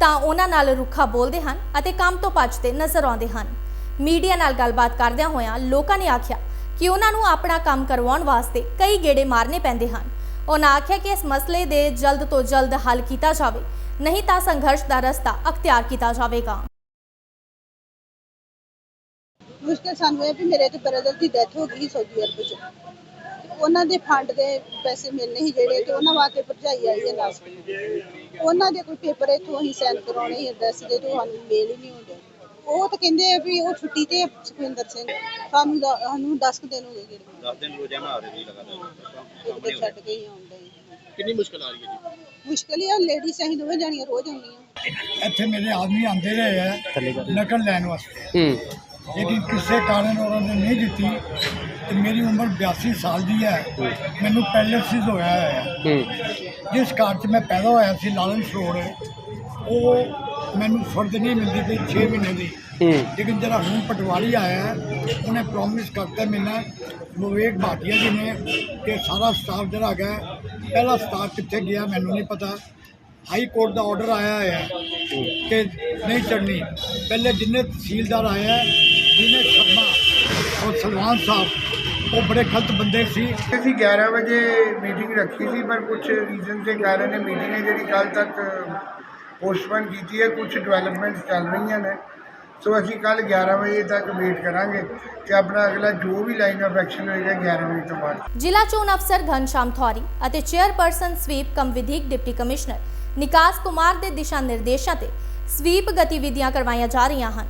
ਤਾਂ ਉਹਨਾਂ ਨਾਲ ਰੁੱਖਾ ਬੋਲਦੇ ਹਨ ਅਤੇ ਕੰਮ ਤੋਂ ਭੱਜਦੇ ਨਜ਼ਰ ਆਉਂਦੇ ਹਨ। ਮੀਡੀਆ ਨਾਲ ਗੱਲਬਾਤ ਕਰਦਿਆਂ ਹੋਇਆਂ ਲੋਕਾਂ ਨੇ ਆਖਿਆ ਕਿ ਉਹਨਾਂ ਨੂੰ ਆਪਣਾ ਕੰਮ ਕਰਵਾਉਣ ਵਾਸਤੇ ਕਈ ਗੇੜੇ ਮਾਰਨੇ ਪੈਂਦੇ ਹਨ। ਉਹਨਾਂ ਆਖਿਆ ਕਿ ਇਸ ਮਸਲੇ ਦੇ ਜਲਦ ਤੋਂ ਜਲਦ ਹੱਲ ਕੀਤਾ ਜਾਵੇ, ਨਹੀਂ ਤਾਂ ਸੰਘਰਸ਼ ਦਾ ਰਸਤਾ ਅਖਤਿਆਰ ਕੀਤਾ ਜਾਵੇਗਾ। ਮੁਸ਼ਕਿਲ ਸਾਨੂੰ ਇਹ ਵੀ ਮੇਰੇ ਤੇ ਬ੍ਰਦਰ ਦੀ ਡੈਥ ਹੋ ਗਈ ਸਾਊਦੀ ਅਰਬ ਚ। ਤੇ ਉਹਨਾਂ ਦੇ ਫੰਡ ਦੇ ਪੈਸੇ ਮਿਲਨੇ ਸੀ ਜਿਹੜੇ ਤੇ ਉਹਨਾਂ ਵਾਸਤੇ ਭਰਜਾਈ ਆਈ ਹੈ ਨਾਲ। ਉਹਨਾਂ ਦੇ ਕੋਈ ਪੇਪਰ ਇੱਥੋਂ ਅਸੀਂ ਸਾਈਨ ਕਰਾਉਣੇ ਸੀ ਐਡਰੈਸ ਦੇ, ਤੇ ਸਾਨੂੰ ਮੇਲ ਹੀ ਨਹੀਂ ਹੁੰਦੇ ਉਹ ਤਾਂ ਕਹਿੰਦੇ ਆ ਵੀ ਉਹ ਛੁੱਟੀ ਤੇ ਆ, ਸੁਖਵਿੰਦਰ ਸਿੰਘ। ਸਾਨੂੰ ਦਾ- ਸਾਨੂੰ 10 ਕੁ ਦਿਨ ਹੋ ਗਏ ਗਏ 10 ਦਿਨ ਰੋਜ਼ਾਨਾ ਆ ਰਹੇ ਜੀ ਲਗਾਤਾਰ। ਛੱਡ ਕੇ ਹੀ ਆਉਂਦਾ ਕਿੰਨੀ ਮੁਸ਼ਕਲ ਆ ਰਹੀ ਹੈ ਜੀ? ਮੁਸ਼ਕਲ ਹੀ ਆ ਲੇਡੀਜ਼ ਅਸੀਂ ਦੋਵੇਂ ਜਾਣੀਆਂ ਰੋਜ਼ ਆਉਂਦੀਆਂ ਇੱਥੇ ਮੇਰੇ ਆਦਮੀ ਆਂਦੇ ਰਹੇ ਹੈ ਨਕਲ ਲੈਣ ਵਾਸਤੇ। ਲੇਕਿਨ ਕਿਸੇ ਕਾਰਨ ਉਹਨਾਂ ਨੇ ਨਹੀਂ ਦਿੱਤੀ ਤੇ ਮੇਰੀ ਉਮਰ 82 ਸਾਲ ਦੀ ਹੈ। ਮੈਨੂੰ ਪੈਰਾਲਿਸਿਸ ਹੋਇਆ ਹੈ। ਜਿਸ ਘਰ 'ਚ ਮੈਂ ਪੈਦਾ ਹੋਇਆ ਸੀ ਲਾਲਨ ਸਰੋੜ ਉਹ ਮੈਨੂੰ ਫਰਦ ਨਹੀਂ ਮਿਲਦੀ ਪਈ 6 ਮਹੀਨੇ ਦੀ। ਲੇਕਿਨ ਜਿਹੜਾ ਹੁਣ ਪਟਵਾਰੀ ਆਇਆ ਹੈ, ਉਹਨੇ ਪ੍ਰੋਮਿਸ ਕਰਤਾ ਮੈਨੂੰ ਵਿਵੇਕ ਭਾਟੀਆ ਜੀ ਨੇ ਕਿ ਸਾਰਾ ਸਟਾਫ ਜਿਹੜਾ ਹੈਗਾ ਹੈ, ਪਹਿਲਾ ਸਟਾਫ ਕਿੱਥੇ ਗਿਆ ਮੈਨੂੰ ਨਹੀਂ ਪਤਾ। ਹਾਈ ਕੋਰਟ ਦਾ ਆਰਡਰ ਆਇਆ ਹੈ ਕਿ ਨਹੀਂ ਚੜਨੀ ਪਹਿਲੇ ਜਿੰਨੇ ਤਹਿਸੀਲਦਾਰ ਆਏ ਹੈ ਜਿਹਨੇ ਸ਼ਰਮਾ ਔਰ ਸਲਮਾਨ ਸਾਹਿਬ ਉਹ ਬੜੇ ਗਲਤ ਬੰਦੇ ਸੀ। ਅਸੀਂ 11 ਵਜੇ ਮੀਟਿੰਗ ਰੱਖੀ ਸੀ ਪਰ ਕੁਝ ਰੀਜ਼ਨ ਦੇ ਕਾਰਨ ਇਹ ਮੀਟਿੰਗ ਹੈ ਜਿਹੜੀ ਕੱਲ ਤੱਕ ਪੋਸਟਪੋਨ ਕੀਤੀ ਹੈ ਕੁਝ ਡਿਵੈਲਪਮੈਂਟਸ ਚੱਲ ਰਹੀਆਂ ਨੇ। ਸੋ ਅਸੀਂ ਕੱਲ 11 ਵਜੇ ਤੱਕ ਵੇਟ ਕਰਾਂਗੇ ਕਿ ਆਪਣਾ ਅਗਲਾ ਜੋ ਵੀ ਲਾਈਨ ਆਫ ਐਕਸ਼ਨ ਹੋਏਗਾ 11 ਵਜੇ ਤੋਂ ਬਾਅਦ। ਜ਼ਿਲ੍ਹਾ ਚੋਣ ਅਫਸਰ ਘਨਸ਼ਾਮ ਥੌਰੀ ਅਤੇ ਚੇਅਰਪਰਸਨ ਸਵੀਪ ਕਮ ਵਿਧੀਕ ਡਿਪਟੀ ਕਮਿਸ਼ਨਰ ਨਿਕਾਸ ਕੁਮਾਰ ਦੇ ਦਿਸ਼ਾ ਨਿਰਦੇਸ਼ਾਂ ਤੇ ਸਵੀਪ ਗਤੀਵਿਧੀਆਂ ਕਰਵਾਈਆਂ ਜਾ ਰਹੀਆਂ ਹਨ।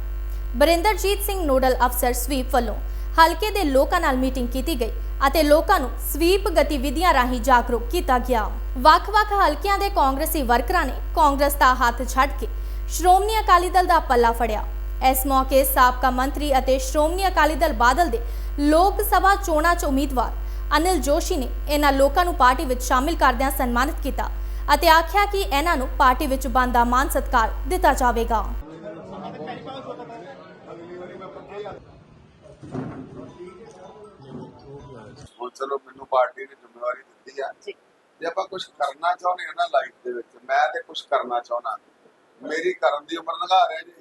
ਬਰਿੰਦਰਜੀਤ ਸਿੰਘ ਨੋਡਲ ਅਫਸਰ ਸਵੀਪ ਵੱਲੋਂ ਹਲਕੇ ਦੇ ਲੋਕਾਂ ਨਾਲ ਮੀਟਿੰਗ ਕੀਤੀ ਗਈ। ਅਤੇ ਲੋਕਾਂ ਨੂੰ ਸਵੀਪ ਗਤੀਵਿਧੀਆਂ ਰਾਹੀਂ ਜਾਗਰੂਕ ਕੀਤਾ ਗਿਆ। ਵੱਖ-ਵੱਖ ਹਲਕਿਆਂ ਦੇ ਕਾਂਗਰਸੀ ਵਰਕਰਾਂ ਨੇ ਕਾਂਗਰਸ ਦਾ ਹੱਥ ਛੱਡ ਕੇ ਸ਼੍ਰੋਮਣੀ ਅਕਾਲੀ ਦਲ ਦਾ ਪੱਲਾ ਫੜਿਆ। ਇਸ ਮੌਕੇ ਸਾਬਕਾ ਮੰਤਰੀ ਅਤੇ ਸ਼੍ਰੋਮਣੀ ਅਕਾਲੀ ਦਲ ਬਾਦਲ ਦੇ ਲੋਕ ਸਭਾ ਚੋਣਾਂ 'ਚ ਉਮੀਦਵਾਰ ਅਨਿਲ ਜੋਸ਼ੀ ਨੇ ਇਹਨਾਂ ਲੋਕਾਂ ਨੂੰ ਪਾਰਟੀ ਵਿੱਚ ਸ਼ਾਮਿਲ ਕਰਦਿਆਂ ਸਨਮਾਨਿਤ ਕੀਤਾ ਅਤੇ ਆਖਿਆ ਕਿ ਇਹਨਾਂ ਨੂੰ ਪਾਰਟੀ ਵਿੱਚ ਬਣਦਾ ਮਾਨ ਸਤਿਕਾਰ ਦਿੱਤਾ ਜਾਵੇਗਾ। ਹੁਣ ਚਲੋ ਮੈਨੂੰ ਪਾਰਟੀ ਨੇ ਜ਼ਿੰਮੇਵਾਰੀ ਦਿੱਤੀ ਆ। ਜੇ। ਆਪਾਂ ਕੁਝ ਕਰਨਾ ਚਾਹੁੰਦੇ ਹਾਂ ਨਾ ਲਾਈਫ ਦੇ ਵਿੱਚ ਮੈਂ ਤੇ ਕੁਝ ਕਰਨਾ ਚਾਹੁੰਦਾ। ਮੇਰੀ ਕਰਨ ਦੀ ਉਮਰ ਲਗਾ ਰਹੇ ਜੀ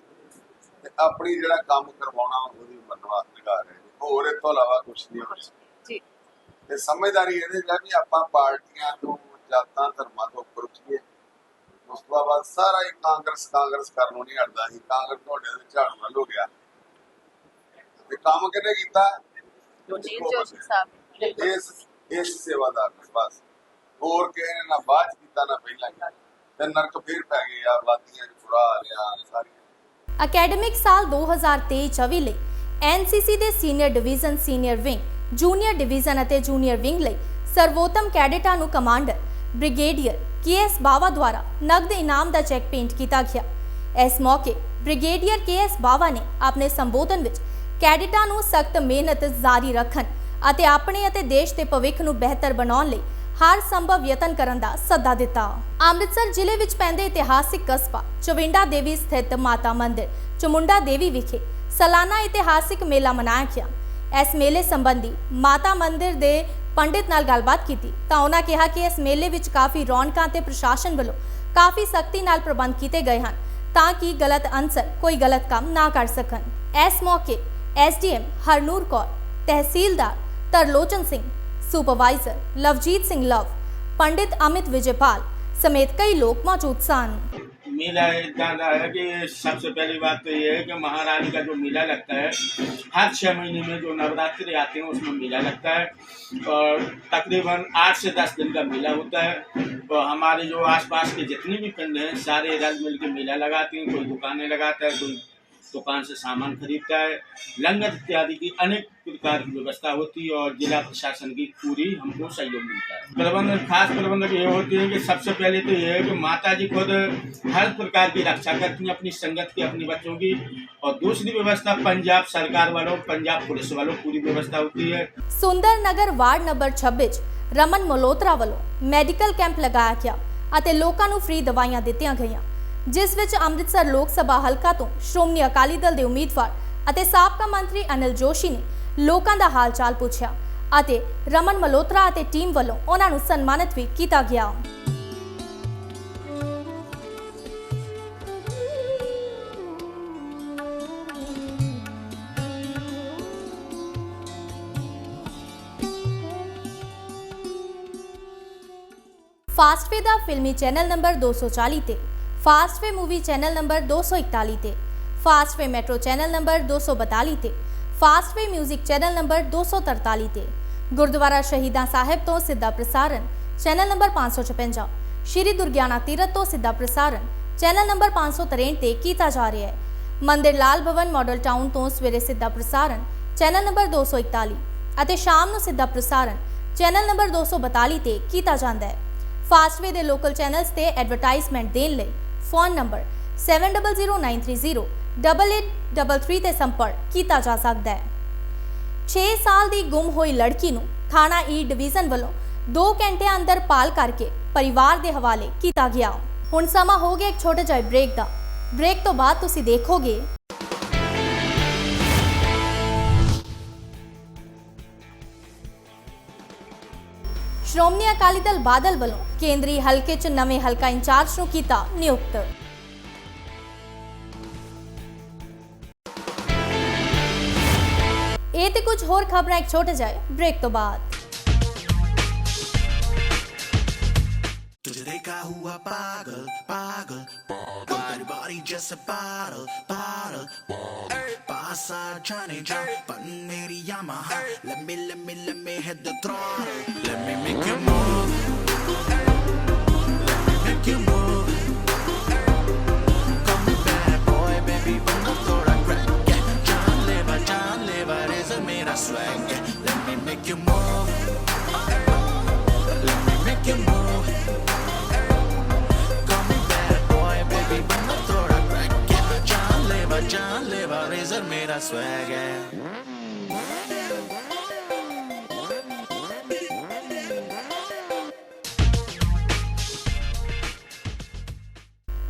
ਤੇ ਆਪਣੀ ਜਿਹੜਾ ਕੰਮ ਕਰਵਾਉਣਾ ਉਹਦੀ ਉਮਰ ਲਗਾ ਰਹੇ ਜੀ ਹੋਰ ਇਹ ਤੋਂ ਇਲਾਵਾ ਕੁਝ ਨਹੀਂ ਹੋ ਸਕਦਾ। ਜੀ। ਤੇ ਸਮਝਦਾਰੀ ਇਹਦੇ ਜਾਂ ਵੀ ਆਪਾਂ ਪਾਰਟੀਆਂ ਤੋਂ ਜਾਤਾਂ ਧਰਮਾਂ ਤੋਂ ਉੱਪਰ ਉੱਠੀਏ। ਉਸ ਤੋਂ ਬਾਅਦ ਸਾਰਾ ਹੀ ਕਾਂਗਰਸ ਕਾਂਗਰਸ ਕਰਨ ਨੂੰ ਨਹੀਂ ਹਟਦਾ ਸੀ। ਕਾਂਗਰਸ ਤੁਹਾਡੇ ਦੇ ਝਾੜੂ ਨਾਲ ਹੋ ਗਿਆ। ਤੇ ਕੰਮ ਕਿਹਨੇ ਕੀਤਾ? ਜੋਸ਼ੀ ਸਾਹਿਬ। ਇਸ ਇਸ ਸੇਵਾਦਾਰ ਨੇ ਬਸ। ਹੋਰ ਕਿਸੇ ਨੇ ਨਾ ਬਾਅਦ ਕੀਤਾ, ਨਾ ਪਹਿਲਾਂ ਕੀਤਾ ਤੇ ਨਰਕ ਫਿਰ ਪੈ ਗਏ ਆ ਵਾਦੀਆਂ 'ਚ ਬੁਰਾ ਸਾਰੀਆਂ। ਅਕੈਡਮਿਕ ਸਾਲ 2023-24 ਲਈ ਐਨਸੀਸੀ ਦੇ senior division senior wing, junior division ਅਤੇ ਜੂਨੀਅਰ ਵਿੰਗ ਲਈ ਸਰਵੋਤਮ ਕੈਡਟਾਂ ਨੂੰ ਕਮਾਂਡਰ ਬ੍ਰਿਗੇਡੀਅਰ ਕੇਐਸ ਬਾਵਾ ਦੁਆਰਾ ਨਗਦ ਇਨਾਮ ਦਾ ਚੈੱਕ ਪੇਂਟ ਕੀਤਾ ਗਿਆ। ਇਸ ਮੌਕੇ ਬ੍ਰਿਗੇਡੀਅਰ ਕੇਐਸ ਬਾਵਾ ਨੇ ਆਪਣੇ ਸੰਬੋਧਨ ਵਿੱਚ ਕੈਡੇਟਾਂ ਨੂੰ ਸਖਤ ਮਿਹਨਤ ਜਾਰੀ ਰੱਖਣ ਅਤੇ ਆਪਣੇ ਅਤੇ ਦੇਸ਼ ਦੇ ਭਵਿੱਖ ਨੂੰ ਬਿਹਤਰ ਬਣਾਉਣ ਲਈ ਹਰ ਸੰਭਵ ਯਤਨ ਕਰਨ ਦਾ ਸੱਦਾ ਦਿੱਤਾ। ਅੰਮ੍ਰਿਤਸਰ ਜ਼ਿਲ੍ਹੇ ਵਿੱਚ ਪੈਂਦੇ ਇਤਿਹਾਸਿਕ ਕਸਬਾ ਚਵਿੰਡਾ ਦੇਵੀ ਸਥਿਤ ਮਾਤਾ ਮੰਦਿਰ, ਚਮੁੰਡਾ ਦੇਵੀ ਵਿਖੇ ਸਾਲਾਨਾ ਇਤਿਹਾਸਿਕ ਮੇਲਾ ਮਨਾਇਆ ਗਿਆ। ਇਸ ਮੇਲੇ ਸੰਬੰਧੀ ਮਾਤਾ ਮੰਦਿਰ ਦੇ ਪੰਡਿਤ ਨਾਲ ਗੱਲਬਾਤ ਕੀਤੀ ਤਾਂ ਉਹਨਾਂ ਕਿਹਾ ਕਿ ਇਸ ਮੇਲੇ ਵਿੱਚ ਕਾਫੀ ਰੌਣਕਾਂ ਤੇ ਪ੍ਰਸ਼ਾਸਨ ਵੱਲੋਂ ਕਾਫੀ ਸਖਤੀ ਨਾਲ ਪ੍ਰਬੰਧ ਕੀਤੇ ਗਏ ਹਨ ਤਾਂ ਕਿ ਗਲਤ ਅਨਸਰ ਕੋਈ ਗਲਤ ਕੰਮ ਨਾ ਕਰ ਸਕਣ। ਇਸ ਮੌਕੇ ਐਸਡੀਐਮ ਹਰਨੂਰ ਕੌਰ, ਤਹਿਸੀਲਦਾਰ तरलोचन सिंह, सुपरवाइजर लवजीत सिंह लव, पंडित अमित विजयपाल समेत कई लोग मौजूद सन। मेला इतना है कि सबसे पहली बात तो ये है कि महारानी का जो मेला लगता है, हर छः महीने में जो नवरात्रि आते हैं, उसमें मेला लगता है। और तकरीबन आठ से दस दिन का मेला होता है। और हमारे जो आसपास के जितने भी पिंड हैं, सारे रल मिल के मेला लगाते हैं, कोई दुकानें लगाता है, कोई दुकान से सामान खरीदता है लंगर इत्यादि की अनेक प्रकार की व्यवस्था होती है और जिला प्रशासन की पूरी हमको सहयोग मिलता है प्रबंधक खास प्रबंधक ये होते हैं कि सबसे पहले तो ये है कि माता जी खुद हर प्रकार की रक्षा करती हैं अपनी संगत की अपने बच्चों की और दूसरी व्यवस्था पंजाब सरकार वालों पंजाब पुलिस वालों पूरी व्यवस्था होती है ਸੁੰਦਰ ਨਗਰ ਵਾਰਡ ਨੰਬਰ 26 'ਚ ਰਮਨ ਮਲੋਤਰਾ ਵੱਲੋਂ ਮੈਡੀਕਲ ਕੈਂਪ ਲਗਾਇਆ ਗਿਆ ਅਤੇ ਲੋਕਾਂ ਨੂੰ ਫ੍ਰੀ ਦਵਾਈਆਂ ਦਿੱਤੀਆਂ ਗਈਆਂ ਜਿਸ ਵਿੱਚ ਅੰਮ੍ਰਿਤਸਰ ਲੋਕ ਸਭਾ ਹਲਕਾ ਤੋਂ ਸ਼੍ਰੋਮਣੀ ਅਕਾਲੀ ਦਲ ਦੇ ਉਮੀਦਵਾਰ ਅਤੇ ਸਾਬਕਾ ਮੰਤਰੀ ਅਨਿਲ ਜੋਸ਼ੀ ਨੇ ਲੋਕਾਂ ਦਾ ਹਾਲ ਚਾਲ ਪੁੱਛਿਆ ਅਤੇ ਰਮਨ ਮਲੋਤਰਾ ਅਤੇ ਟੀਮ ਵੱਲੋਂ ਉਹਨਾਂ ਨੂੰ ਸਨਮਾਨਿਤ ਵੀ ਕੀਤਾ ਗਿਆ। ਫਾਸਟਵੇ ਦਾ ਫਿਲਮੀ ਚੈਨਲ ਨੰਬਰ 240 ਤੇ Fastway movie channel number 241 ਤੇ। Fast Fastway metro channel number 242 ਤੇ। ਫਾਸਟ ਫਾਸਟਵੇ 뮤직 ਚੈਨਲ ਨੰਬਰ 243 ਤੇ। ਗੁਰਦੁਆਰਾ ਸ਼ਹੀਦਾਂ ਸਾਹਿਬ ਤੋਂ ਸਿੱਧਾ ਪ੍ਰਸਾਰਣ ਚੈਨਲ ਨੰਬਰ 556 ਸ਼੍ਰੀ ਦੁਰਗਿਆਨਾ ਤੀਰਥ ਤੋਂ ਸਿੱਧਾ ਪ੍ਰਸਾਰਣ ਚੈਨਲ ਨੰਬਰ 563 ਤੇ ਕੀਤਾ ਜਾ ਰਿਹਾ ਹੈ। ਮੰਦਿਰ ਲਾਲ ਭਵਨ ਮਾਡਲ ਟਾਊਨ ਤੋਂ ਸਵੇਰੇ ਸਿੱਧਾ ਪ੍ਰਸਾਰਣ ਚੈਨਲ ਨੰਬਰ 241 ਅਤੇ ਸ਼ਾਮ ਨੂੰ ਸਿੱਧਾ ਪ੍ਰਸਾਰਣ ਚੈਨਲ ਨੰਬਰ 242 ਤੇ ਕੀਤਾ ਜਾਂਦਾ ਹੈ। ਫਾਸਟਵੇ ਦੇ ਲੋਕਲ ਚੈਨਲਸ ਤੇ ਐਡਵਰਟਾਈਜ਼ਮੈਂਟ ਦੇਣ ਲਈ ਫੋਨ ਨੰਬਰ 7009308833 ਤੇ ਸੰਪਰਕ ਕੀਤਾ ਜਾ ਸਕਦਾ ਹੈ। 6 ਸਾਲ ਦੀ ਗੁੰਮ ਹੋਈ ਲੜਕੀ ਨੂੰ ਥਾਣਾ ਈ ਡਿਵੀਜ਼ਨ ਵੱਲੋਂ 2 ਘੰਟਿਆਂ ਅੰਦਰ ਪਾਲ ਕਰਕੇ ਪਰਿਵਾਰ ਦੇ ਹਵਾਲੇ ਕੀਤਾ ਗਿਆ। ਹੁਣ ਸਮਾਂ ਹੋ ਗਿਆ ਇੱਕ ਛੋਟੇ ਜਿਹੇ ਬ੍ਰੇਕ ਦਾ। ਬ੍ਰੇਕ ਤੋਂ ਬਾਅਦ ਤੁਸੀਂ ਦੇਖੋਗੇ ਸ਼੍ਰੋਮਣੀ ਅਕਾਲੀ ਦਲ ਬਾਦਲ ਵੱਲੋਂ ਕੇਂਦਰੀ ਹਲਕੇ 'ਚ ਨਵੇਂ ਹਲਕਾ ਇੰਚਾਰਜ ਨੂੰ ਕੀਤਾ ਨਿਯੁਕਤ ਇਹ ਤੇ ਕੁਝ ਹੋਰ ਖਬਰਾਂ ਇੱਕ ਛੋਟੇ ਜਿਹੇ ਬ੍ਰੇਕ ਤੋਂ ਬਾਅਦ तुझे देखा हुआ पागल पागल body just a bottle, bottle. Pasa Chanija, Paneri Yamaha. Let me, let me, let me hit the throttle. Let me make you move. Let me make you move. Call me bad boy, baby, when I thought I crack. Yeah, John Lever, John Lever is a made swag. Yeah, let me make you move. Let me make you move. जानलेवा razor मेरा swag है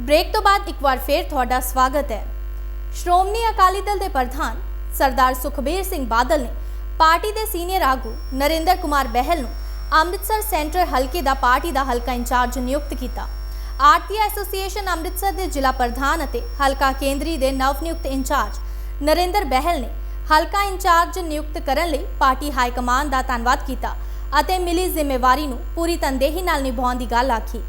break ਤੋਂ ਬਾਅਦ ਇੱਕ ਵਾਰ ਫੇਰ ਤੁਹਾਡਾ ਸਵਾਗਤ ਹੈ ਸ਼੍ਰੋਮਣੀ ਅਕਾਲੀ ਦਲ ਦੇ ਪ੍ਰਧਾਨ ਸਰਦਾਰ ਸੁਖਬੀਰ ਸਿੰਘ ਬਾਦਲ ਨੇ ਪਾਰਟੀ ਦੇ ਸੀਨੀਅਰ ਆਗੂ ਨਰਿੰਦਰ ਕੁਮਾਰ ਬਹਿਲ ਨੂੰ ਅੰਮ੍ਰਿਤਸਰ ਸੈਂਟਰ ਹਲਕੇ ਦਾ ਪਾਰਟੀ ਦਾ ਹਲਕਾ ਇੰਚਾਰਜ ਨਿਯੁਕਤ ਕੀਤਾ ਆਰਤੀ ਐਸੋਸੀਏਸ਼ਨ ਅੰਮ੍ਰਿਤਸਰ ਦੇ ਜ਼ਿਲ੍ਹਾ ਪ੍ਰਧਾਨ ਅਤੇ ਹਲਕਾ ਕੇਂਦਰੀ ਦੇ ਨਵ ਨਿਯੁਕਤ ਇੰਚਾਰਜ ਨਰਿੰਦਰ ਬਹਿਲ ਨੇ ਹਲਕਾ ਇੰਚਾਰਜ ਨਿਯੁਕਤ ਕਰਨ ਲਈ ਪਾਰਟੀ ਹਾਈ ਕਮਾਂਡ ਦਾ ਧੰਨਵਾਦ ਕੀਤਾ ਅਤੇ ਮਿਲੀ ਜ਼ਿੰਮੇਵਾਰੀ ਨੂੰ ਪੂਰੀ ਤਨਦੇਹੀ ਨਾਲ ਨਿਭਾਉਣ ਦੀ ਗੱਲ ਆਖੀ।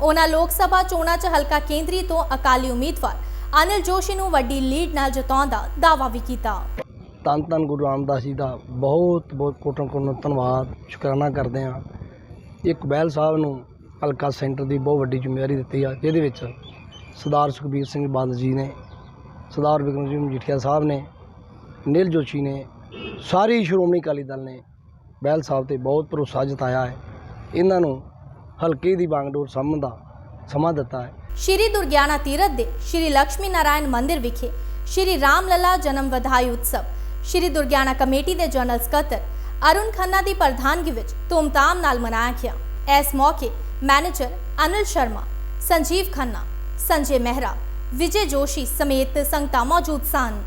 ਉਹਨਾਂ ਲੋਕ ਸਭਾ ਚੋਣਾਂ 'ਚ ਹਲਕਾ ਕੇਂਦਰੀ ਤੋਂ ਅਕਾਲੀ ਉਮੀਦਵਾਰ ਅਨਿਲ ਜੋਸ਼ੀ ਨੂੰ ਵੱਡੀ ਲੀਡ ਨਾਲ ਜਿਤਾਉਣ ਦਾ ਦਾਅਵਾ ਵੀ ਕੀਤਾ। ਧੰਨ ਧੰਨ ਗੁਰੂ ਰਾਮਦਾਸ ਜੀ ਦਾ ਬਹੁਤ ਬਹੁਤ ਕੋਟਨ ਕੋਟਨ ਧੰਨਵਾਦ, ਸ਼ੁਕਰਾਨਾ ਕਰਦੇ ਹਾਂ। ਇੱਕ ਬਹਿਲ ਸਾਹਿਬ ਨੂੰ ਹਲਕਾ ਸੈਂਟਰ ਦੀ ਬਹੁਤ ਵੱਡੀ ਜ਼ਿੰਮੇਵਾਰੀ ਦਿੱਤੀ ਆ, ਜਿਹਦੇ ਵਿੱਚ ਸਰਦਾਰ ਸੁਖਬੀਰ ਸਿੰਘ ਬਾਦਲ ਜੀ ਨੇ ਸਰਦਾਰ ਬਿਕਰਮ ਸਿੰਘ ਮਜੀਠੀਆ ਸਾਹਿਬ ਨੇ, ਨੀਲ ਜੋਸ਼ੀ ਨੇ, ਸਾਰੀ ਸ਼੍ਰੋਮਣੀ ਅਕਾਲੀ ਦਲ ਨੇ ਬਹਿਲ ਸਾਹਿਬ ਤੇ ਬਹੁਤ ਭਰੋਸਾ ਜਤਾਇਆ ਹੈ। ਇਹਨਾਂ ਨੂੰ ਹਲਕੇ ਦੀ ਬਾਗਡੋਰ ਸਾਂਭਣ ਦਾ ਸਮਾਂ ਦਿੱਤਾ ਹੈ। ਸ਼੍ਰੀ ਦੁਰਗਿਆਨਾ ਤੀਰਥ ਦੇ ਸ਼੍ਰੀ ਲక్ష్ਮੀ ਨਾਰਾਇਣ ਮੰਦਿਰ ਵਿਖੇ ਸ਼੍ਰੀ ਰਾਮ ਲਲਾ ਜਨਮ ਵਧਾਈ ਉਤਸਵ, ਸ਼੍ਰੀ ਦੁਰਗਿਆਨਾ ਕਮੇਟੀ ਦੇ ਜਨਰਲ ਸਕੱਤਰ ਅਰੁਣ ਖੰਨਾ ਦੀ ਪ੍ਰਧਾਨਗੀ ਵਿੱਚ ਧੂਮਧਾਮ ਨਾਲ ਮਨਾਇਆ ਗਿਆ। ਇਸ ਮੌਕੇ ਮੈਨੇਜਰ ਅਨਿਲ ਸ਼ਰਮਾ, ਸੰਜੀਵ ਖੰਨਾ, ਸੰਜੇ ਮਹਿਰਾ ਵਿਜੇ ਜੋਸ਼ੀ ਸਮੇਤ ਸੰਗਤਾਂ ਮੌਜੂਦ ਸਨ।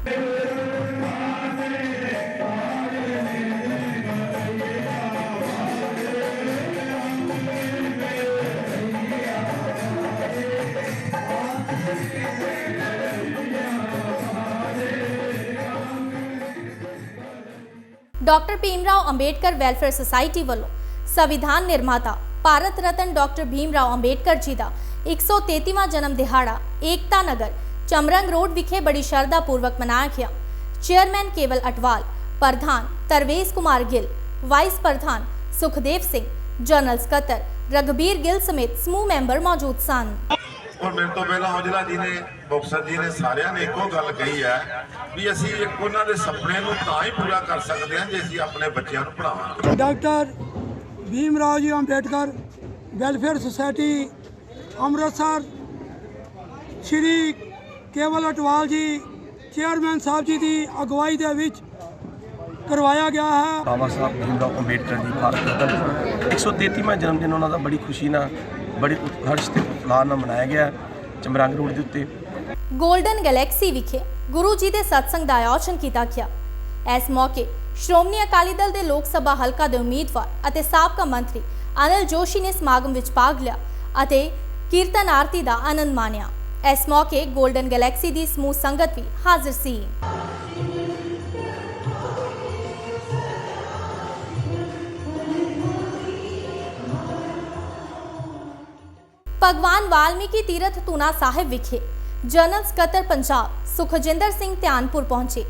Doctor Bhimrao Ambedkar welfare society ਵੱਲੋਂ ਸੰਵਿਧਾਨ ਨਿਰਮਾਤਾ ਭਾਰਤ ਰਤਨ ਡਾਕਟਰ ਭੀਮਰਾਓ ਅੰਬੇਡਕਰ ਜੀ ਦਾ 133ਵਾਂ ਜਨਮ ਦਿਹਾੜਾ ਏਕਤਾ ਨਗਰ ਚਮਰੰਗ ਰੋਡ ਵਿਖੇ ਬੜੀ ਸ਼ਰਧਾ ਪੂਰਵਕ ਮਨਾਇਆ ਗਿਆ ਚੇਅਰਮੈਨ ਕੇਵਲ ਅਟਵਾਲ ਪ੍ਰਧਾਨ ਤਰਵੇਜ਼ ਕੁਮਾਰ ਗਿੱਲ ਵਾਈਸ ਪ੍ਰਧਾਨ ਸੁਖਦੇਵ ਸਿੰਘ ਜਨਰਲ ਸਕੱਤਰ ਰਗਬੀਰ ਗਿੱਲ ਸਮੇਤ ਸਮੂਹ ਮੈਂਬਰ ਮੌਜੂਦ ਸਨ ਔਰ ਮੇਰੇ ਤੋਂ ਪਹਿਲਾਂ ਔਜਲਾ ਜੀ ਨੇ ਮੁਕਤਸਰ ਜੀ ਨੇ ਸਾਰਿਆਂ ਨੇ ਇੱਕੋ ਗੱਲ ਕਹੀ ਹੈ ਵੀ ਅਸੀਂ ਇੱਕ ਉਹਨਾਂ ਦੇ ਸੁਪਨੇ ਨੂੰ ਤਾਂ ਹੀ ਪੂਰਾ ਕਰ ਸਕਦੇ ਹਾਂ ਜੇ ਅਸੀਂ ਆਪਣੇ ਬੱਚਿਆਂ ਨੂੰ ਪੜ੍ਹਾਵਾਂਗੇ doctor Bhimrao ji Ambedkar welfare society Amritsar Shri Kewal Atwal ji chairman Sahib ji ਦੀ ਅਗਵਾਈ ਦੇ ਵਿੱਚ ਕਰਵਾਇਆ ਗਿਆ ਹੈ। ਬਾਬਾ ਸਾਹਿਬ ਭੀਮਰਾਓ ਅੰਬੇਡਕਰ ਜੀ ਭਾਰਤ ਰਤਨ 133ਵਾਂ ਜਨਮ ਦਿਨ ਉਹਨਾਂ ਦਾ ਬੜੀ ਖੁਸ਼ੀ ਨਾਲ ਬੜੀ ਹਰਸ਼ ਤੇ ਉਤਸ਼ਾਹ ਨਾਲ ਮਨਾਇਆ ਗਿਆ ਚਮਰੰਗ ਰੋਡ ਦੇ ਉੱਤੇ। ਗੋਲਡਨ ਗੈਲੈਕਸੀ ਵਿਖੇ ਗੁਰੂ ਜੀ ਦੇ ਸਤਸੰਗ ਦਾ ਆਯੋਜਨ ਕੀਤਾ ਗਿਆ। ਇਸ ਮੌਕੇ ਸ਼੍ਰੋਮਣੀ ਅਕਾਲੀ ਦਲ ਦੇ ਲੋਕ ਸਭਾ ਹਲਕਾ ਦੇ ਉਮੀਦਵਾਰ ਅਤੇ ਸਾਬਕਾ ਮੰਤਰੀ ਅਨਿਲ ਜੋਸ਼ੀ ਨੇ ਸਮਾਗਮ ਵਿੱਚ ਭਾਗ ਲਿਆ ਅਤੇ ਕੀਰਤਨ ਆਰਤੀ ਦਾ ਆਨੰਦ ਮਾਣਿਆ। ਇਸ ਮੌਕੇ ਗੋਲਡਨ ਗੈਲੈਕਸੀ ਦੀ ਸਮੂਹ ਸੰਗਤ ਵੀ ਹਾਜ਼ਰ ਸੀ। ਭਗਵਾਨ ਵਾਲਮੀਕੀ ਤੀਰਥ ਤੂਨਾ ਸਾਹਿਬ ਵਿਖੇ ਜਨਰਲ ਸਕੱਤਰ ਪੰਜਾਬ ਸੁਖਜਿੰਦਰ ਸਿੰਘ ਧਿਆਨਪੁਰ ਪਹੁੰਚੇ।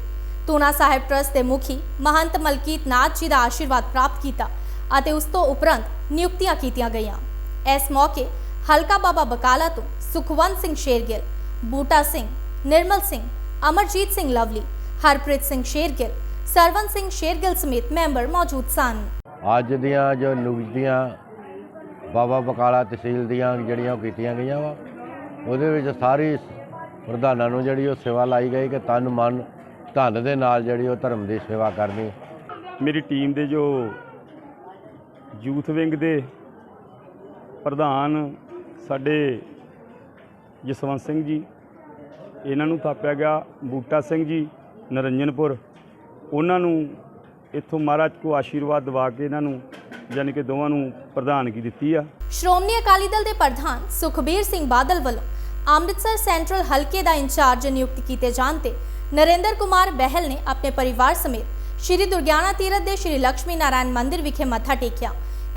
ਤੂਨਾ ਸਾਹਿਬ ਟਰਸਟ ਦੇ ਮੁਖੀ ਮਹੰਤ ਮਲਕੀਤ ਨਾਥ ਜੀ ਦਾ ਆਸ਼ੀਰਵਾਦ ਪ੍ਰਾਪਤ ਕੀਤਾ ਅਤੇ ਉਸ ਤੋਂ ਉਪਰੰਤ ਨਿਯੁਕਤੀਆਂ ਕੀਤੀਆਂ ਗਈਆਂ। ਇਸ ਮੌਕੇ ਹਲਕਾ ਬਾਬਾ ਬਕਾਲਾ ਤੋਂ ਸੁਖਵੰਤ ਸਿੰਘ ਸ਼ੇਰਗਿੱਲ ਬੂਟਾ ਸਿੰਘ ਨਿਰਮਲ ਸਿੰਘ ਅਮਰਜੀਤ ਸਿੰਘ ਲਵਲੀ ਹਰਪ੍ਰੀਤ ਸਿੰਘ ਸ਼ੇਰਗਿੱਲ ਸਰਵਨ ਸਿੰਘ ਸ਼ੇਰਗਿੱਲ ਸਮੇਤ ਮੈਂਬਰ ਮੌਜੂਦ ਸਨ ਅੱਜ ਦੀਆਂ ਜੋ ਨਿਯੁਕਤੀਆਂ ਬਾਬਾ ਬਕਾਲਾ ਤਹਿਸੀਲ ਦੀਆਂ ਜਿਹੜੀਆਂ ਕੀਤੀਆਂ ਗਈਆਂ ਵਾ ਉਹਦੇ ਵਿੱਚ ਸਾਰੀ ਪ੍ਰਧਾਨਾਂ ਨੂੰ ਜਿਹੜੀ ਉਹ ਸੇਵਾ ਲਾਈ ਗਈ ਕਿ ਤਨ ਮਨ ਧਨ ਦੇ ਨਾਲ ਜਿਹੜੀ ਉਹ ਧਰਮ ਦੀ ਸੇਵਾ ਕਰਨੀ ਮੇਰੀ ਟੀਮ ਦੇ ਜੋ ਯੂਥ ਵਿੰਗ ਦੇ ਪ੍ਰਧਾਨ ਸਾਡੇ ਜਸਵੰਤ ਸਿੰਘ ਜੀ, ਇਹਨਾਂ ਨੂੰ ਥਾਪਿਆ ਗਿਆ ਬੂਟਾ ਸਿੰਘ ਜੀ, ਨਰਿੰਜਨਪੁਰ। ਉਹਨਾਂ ਨੂੰ ਇੱਥੋਂ ਮਹਾਰਾਜ ਕੋ ਆਸ਼ੀਰਵਾਦ ਦਿਵਾ ਕੇ ਇਹਨਾਂ ਨੂੰ ਯਾਨੀ ਕਿ ਦੋਵਾਂ ਨੂੰ ਪ੍ਰਧਾਨਗੀ ਦਿੱਤੀ ਆ। ਸ਼੍ਰੋਮਣੀ ਅਕਾਲੀ ਦਲ ਦੇ ਪ੍ਰਧਾਨ ਸੁਖਬੀਰ ਸਿੰਘ ਬਾਦਲ ਵੱਲੋਂ ਅੰਮ੍ਰਿਤਸਰ ਸੈਂਟਰਲ ਹਲਕੇ ਦਾ ਇੰਚਾਰਜ ਨਿਯੁਕਤ ਕੀਤੇ ਜਾਣ ਤੇ ਨਰਿੰਦਰ ਕੁਮਾਰ ਬਹਿਲ ਨੇ ਆਪਣੇ ਪਰਿਵਾਰ ਸਮੇਤ ਸ਼੍ਰੀ ਦੁਰਗਿਆਨਾ ਤੀਰਥ ਦੇ ਸ਼੍ਰੀ ਲక్ష్ਮੀ ਨਾਰਾਇਣ ਮੰਦਿਰ ਵਿਖੇ ਮੱਥਾ ਟੇਕਿਆ।